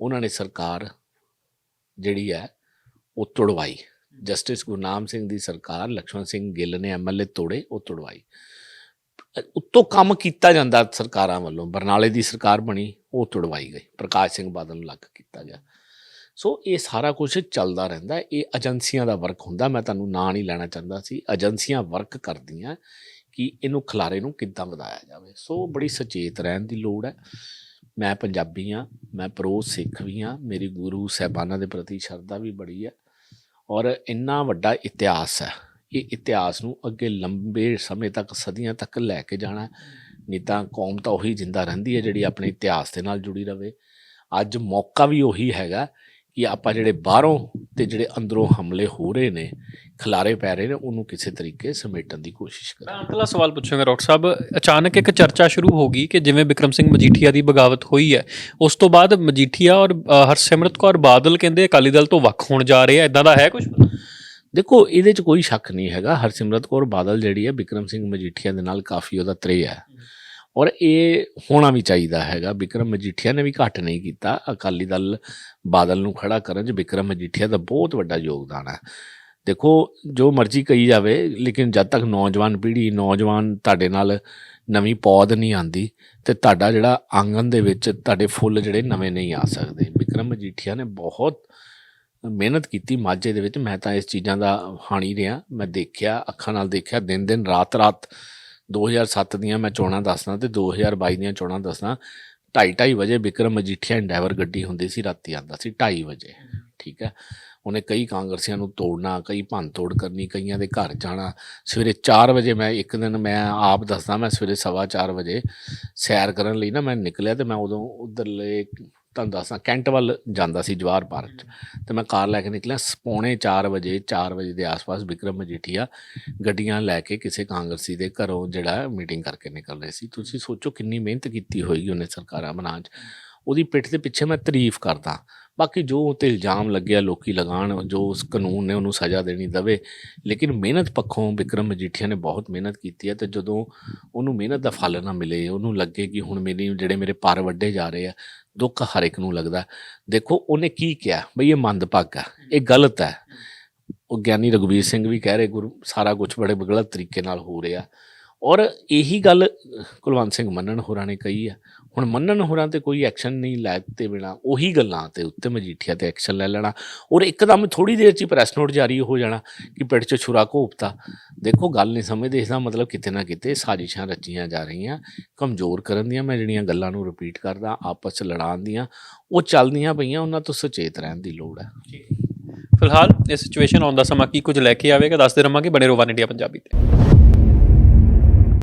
ਉਹਨਾਂ ਨੇ ਸਰਕਾਰ ਜਿਹੜੀ ਹੈ ਉਹ ਤੋੜਵਾਈ। ਜਸਟਿਸ ਗੁਰਨਾਮ ਸਿੰਘ ਦੀ ਸਰਕਾਰ ਲక్ష్మణ ਸਿੰਘ ਗਿੱਲ ਨੇ ਐਮਐਲਏ ਤੋੜੇ, ਉਹ ਤੁੜਵਾਈ। ਉੱਤੋਂ ਕੰਮ ਕੀਤਾ ਜਾਂਦਾ ਸਰਕਾਰਾਂ ਵੱਲੋਂ, ਬਰਨਾਲੇ ਦੀ ਸਰਕਾਰ ਬਣੀ, ਉਹ ਤੁੜਵਾਈ ਗਈ। ਪ੍ਰਕਾਸ਼ ਸਿੰਘ ਬਾਦਲ ਨੂੰ ਲੱਗ ਕੀਤਾ ਗਿਆ। ਸੋ ਇਹ ਸਾਰਾ ਕੁਝ ਚੱਲਦਾ ਰਹਿੰਦਾ ਇਹ ਏਜੰਸੀਆਂ ਦਾ ਵਰਕ ਹੁੰਦਾ। ਮੈਂ ਤੁਹਾਨੂੰ ਨਾਂ ਨਹੀਂ ਲੈਣਾ ਚਾਹੁੰਦਾ ਸੀ। ਏਜੰਸੀਆਂ ਵਰਕ ਕਰਦੀਆਂ ਕਿ ਇਹਨੂੰ ਖਲਾਰੇ ਨੂੰ ਕਿੱਦਾਂ ਵਧਾਇਆ ਜਾਵੇ। ਸੋ ਬੜੀ ਸੁਚੇਤ ਰਹਿਣ ਦੀ ਲੋੜ ਹੈ। ਮੈਂ ਪੰਜਾਬੀ ਹਾਂ। ਮੈਂ ਪ੍ਰੋ ਸਿੱਖ ਵੀ ਹਾਂ। ਮੇਰੀ ਗੁਰੂ ਸਾਹਿਬਾਨਾਂ ਦੇ ਪ੍ਰਤੀ ਸ਼ਰਧਾ ਵੀ ਬੜੀ ਹੈ। ਔਰ ਇੰਨਾ ਵੱਡਾ ਇਤਿਹਾਸ ਹੈ। ਇਹ ਇਤਿਹਾਸ ਨੂੰ ਅੱਗੇ ਲੰਬੇ ਸਮੇਂ ਤੱਕ, ਸਦੀਆਂ ਤੱਕ ਲੈ ਕੇ ਜਾਣਾ ਨਹੀਂ ਤਾਂ ਕੌਮ ਤਾਂ ਉਹੀ ਜਿੰਦਾ ਰਹਿੰਦੀ ਹੈ ਜਿਹੜੀ ਆਪਣੇ ਇਤਿਹਾਸ ਦੇ ਨਾਲ ਜੁੜੀ ਰਵੇ। ਅੱਜ ਮੌਕਾ ਵੀ ਉਹੀ ਹੈਗਾ। ਕਿ ਆਪਾਂ ਜਿਹੜੇ ਬਾਹਰੋਂ ਤੇ ਜਿਹੜੇ ਅੰਦਰੋਂ ਹਮਲੇ ਹੋ ਰਹੇ ਨੇ ਖਿਲਾਰੇ ਪੈ ਰਹੇ ਨੇ ਉਹਨੂੰ ਕਿਸੇ ਤਰੀਕੇ ਸਮੇਟਣ ਦੀ ਕੋਸ਼ਿਸ਼ ਮੈਂ ਕਰਾਂ ਅੰਤਲਾ ਸਵਾਲ ਪੁੱਛਾਂਗਾ ਡਾਕਟਰ ਸਾਹਿਬ। ਅਚਾਨਕ ਇੱਕ ਚਰਚਾ ਸ਼ੁਰੂ ਹੋ ਗਈ ਕਿ ਜਿਵੇਂ ਵਿਕਰਮ ਸਿੰਘ ਮਜੀਠੀਆ ਦੀ ਬਗਾਵਤ ਹੋਈ ਹੈ ਉਸ ਤੋਂ ਬਾਅਦ ਮਜੀਠੀਆ ਔਰ ਹਰਸਿਮਰਤ ਕੌਰ ਬਾਦਲ ਕਹਿੰਦੇ ਅਕਾਲੀ ਦਲ ਤੋਂ ਵੱਖ ਹੋਣ ਜਾ ਰਹੇ ਆ ਇਦਾਂ ਦਾ ਹੈ ਕੁਝ ਦੇਖੋ ਇਹਦੇ 'ਚ ਕੋਈ ਸ਼ੱਕ ਨਹੀਂ ਹੈਗਾ। ਹਰਸਿਮਰਤ ਕੌਰ ਬਾਦਲ ਜਿਹੜੀ ਹੈ ਵਿਕਰਮ ਸਿੰਘ ਮਜੀਠੀਆ ਦੇ ਨਾਲ ਕਾਫੀ ਉਹਦਾ ਤ੍ਰੇ ਹੈ। ਔਰ ਇਹ ਹੋਣਾ ਵੀ ਚਾਹੀਦਾ ਹੈਗਾ। ਵਿਕਰਮ ਮਜੀਠੀਆ ਨੇ ਵੀ ਘੱਟ ਨਹੀਂ ਕੀਤਾ। ਅਕਾਲੀ ਦਲ ਬਾਦਲ ਨੂੰ ਖੜਾ ਕਰਨ 'ਚ ਵਿਕਰਮ ਮਜੀਠੀਆ ਦਾ ਬਹੁਤ ਵੱਡਾ ਯੋਗਦਾਨ ਹੈ। ਦੇਖੋ, ਜੋ ਮਰਜ਼ੀ ਕਹੀ ਜਾਵੇ, ਲੇਕਿਨ ਜਦ ਤੱਕ ਨੌਜਵਾਨ ਪੀੜ੍ਹੀ, ਨੌਜਵਾਨ ਤੁਹਾਡੇ ਨਾਲ ਨਵੀਂ ਪੌਦ ਨਹੀਂ ਆਂਦੀ ਤੇ ਤੁਹਾਡਾ ਜਿਹੜਾ ਆਂਗਨ ਦੇ ਵਿੱਚ ਤੁਹਾਡੇ ਫੁੱਲ ਜਿਹੜੇ ਨਵੇਂ ਨਹੀਂ ਆ ਸਕਦੇ। ਵਿਕਰਮ ਮਜੀਠੀਆ ਨੇ ਬਹੁਤ ਮਿਹਨਤ ਕੀਤੀ ਮਾਝੇ ਦੇ ਵਿੱਚ। ਮੈਂ ਤਾਂ ਇਸ ਚੀਜ਼ਾਂ ਦਾ ਹਾਣੀ ਰਿਹਾ। ਮੈਂ ਦੇਖਿਆ, ਅੱਖਾਂ ਨਾਲ ਦੇਖਿਆ ਦਿਨ ਦਿਨ ਰਾਤ ਰਾਤ 2007 ਦੀਆਂ ਮੈਂ ਚੋਣਾਂ ਦੱਸਦਾ ਤੇ 2022 ਦੀਆਂ ਚੋਣਾਂ ਦੱਸਦਾ 2:30 ਵਜੇ ਵਿਕਰਮ ਮਜੀਠੀਆ ਡਰਾਈਵਰ ਗੱਡੀ ਹੁੰਦੀ ਸੀ, ਰਾਤੀ ਆਂਦਾ ਸੀ 2:30 ਵਜੇ, ਠੀਕ ਹੈ। ਉਹਨੇ ਕਈ ਕਾਂਗਰਸੀਆਂ ਨੂੰ ਤੋੜਨਾ, ਕਈ ਭੰਨ ਤੋੜ ਕਰਨੀ, ਕਈਆਂ ਦੇ ਘਰ ਜਾਣਾ। ਸਵੇਰੇ 4 ਵਜੇ ਮੈਂ ਇੱਕ ਦਿਨ ਮੈਂ ਆਪ ਦੱਸਦਾ, ਮੈਂ ਸਵੇਰੇ ਸਵਾ ਚਾਰ ਵਜੇ ਸੈਰ ਕਰਨ ਲਈ ਨਾ ਮੈਂ ਨਿਕਲਿਆ ਤੇ ਮੈਂ ਉਦੋਂ ਉਧਰਲੇ ਤੁਹਾਨੂੰ ਦੱਸਾਂ ਕੈਂਟ ਵੱਲ ਜਾਂਦਾ ਸੀ ਜਵਾਹਰ ਪਾਰਕ ਤੇ ਮੈਂ ਕਾਰ ਲੈ ਕੇ ਨਿਕਲਿਆ ਪੌਣੇ 4 ਵਜੇ 4 ਵਜੇ ਦੇ ਆਸ-ਪਾਸ ਵਿਕਰਮ ਮਜੀਠੀਆ ਗੱਡੀਆਂ ਲੈ ਕੇ ਕਿਸੇ ਕਾਂਗਰਸੀ ਦੇ ਘਰੋਂ ਜਿਹੜਾ ਮੀਟਿੰਗ ਕਰਕੇ ਨਿਕਲ ਰਹੇ ਸੀ। ਤੁਸੀਂ ਸੋਚੋ ਕਿੰਨੀ ਮਿਹਨਤ ਕੀਤੀ ਹੋਏਗੀ ਉਹਨੇ ਸਰਕਾਰਾਂ ਬਣਾਉਣ 'ਚ। ਉਹਦੀ ਪਿੱਠ ਦੇ ਪਿੱਛੇ ਮੈਂ ਤਾਰੀਫ ਕਰਦਾ। ਬਾਕੀ ਜੋ ਉਤੇ ਇਲਜ਼ਾਮ ਲੱਗਿਆ ਲੋਕੀ ਲਗਾਉਣ ਜੋ ਉਸ ਕਾਨੂੰਨ ਨੇ ਉਹਨੂੰ ਸਜ਼ਾ ਦੇਣੀ ਦਵੇ ਲੇਕਿਨ ਮਿਹਨਤ ਪੱਖੋਂ ਵਿਕਰਮ ਮਜੀਠੀਆ ਨੇ ਬਹੁਤ ਮਿਹਨਤ ਕੀਤੀ ਹੈ ਤੇ ਜਦੋਂ ਉਹਨੂੰ ਮਿਹਨਤ ਦਾ ਫਲ ਨਾ ਮਿਲੇ ਉਹਨੂੰ ਲੱਗੇ ਕਿ ਹੁਣ ਮੇਰੀ ਜਿਹੜੇ ਮੇਰੇ ਪਰ ਵੱਡੇ ਜਾ ਰਹੇ ਆ ਦੁੱਖ ਹਰ ਇੱਕ ਨੂੰ ਲੱਗਦਾ। ਦੇਖੋ ਉਹਨੇ ਕੀ ਕਿਹਾ? ਬਈ ਇਹ ਮੰਦਭਾਗਾ ਹੈ, ਇਹ ਗਲਤ ਹੈ। ਉਹ ਗਿਆਨੀ ਰਘੁਵੀਰ ਸਿੰਘ ਵੀ ਕਹਿ ਰਹੇ ਗੁਰੂ ਸਾਰਾ ਕੁਝ ਬੜੇ ਗਲਤ ਤਰੀਕੇ ਨਾਲ ਹੋ ਰਿਹਾ। ਔਰ ਇਹੀ ਗੱਲ ਕੁਲਵੰਤ ਸਿੰਘ ਮੰਨਣ ਹੋਰਾਂ ਨੇ ਕਹੀ ਆ। ਹੁਣ ਮੰਨਣ ਹੋਰਾਂ ਤੇ ਕੋਈ ਐਕਸ਼ਨ ਨਹੀਂ ਲੈ ਤੇ ਬਿਨਾ ਉਹੀ ਗੱਲਾਂ ਤੇ ਉੱਤੇ ਮਜੀਠੀਆ ਤੇ ਐਕਸ਼ਨ ਲੈ ਲੈਣਾ। ਔਰ ਇੱਕਦਮ ਥੋੜੀ ਦੇਰ ਚ ਹੀ ਪ੍ਰੈਸ ਨੋਟ ਜਾਰੀ ਹੋ ਜਾਣਾ ਕਿ ਪਿੰਡ ਚ ਛੁਰਾ ਘੋਪਤਾ। ਦੇਖੋ, ਗੱਲ ਨਹੀਂ ਸਮਝਦੇ, ਇਸ ਦਾ ਮਤਲਬ ਕਿਤੇ ਨਾ ਕਿਤੇ ਸਾਜ਼ਿਸ਼ਾਂ ਰਚੀਆਂ ਜਾ ਰਹੀਆਂ, ਕਮਜ਼ੋਰ ਕਰਨ ਦੀਆਂ, ਮੈਂ ਜਿਹੜੀਆਂ ਗੱਲਾਂ ਨੂੰ ਰਿਪੀਟ ਕਰਦਾ, ਆਪਸ ਚ ਲੜਾਉਣ ਦੀਆਂ, ਉਹ ਚੱਲਦੀਆਂ ਪਈਆਂ, ਉਹਨਾਂ ਤੋਂ ਸੁਚੇਤ ਰਹਿਣ ਦੀ ਲੋੜ ਹੈ। ਫਿਲਹਾਲ, ਇਸ ਸਿਚੁਏਸ਼ਨ ਆਉਣ ਦਾ ਸਮਾਂ ਕੀ ਕੁਝ ਲੈ ਕੇ ਆਵੇਗਾ, ਦੱਸਦੇ ਰਹਾਂਗੇ ਬਣੇ ਰੋਵਾਨ ਇੰਡੀਆ ਪੰਜਾਬੀ ਤੇ।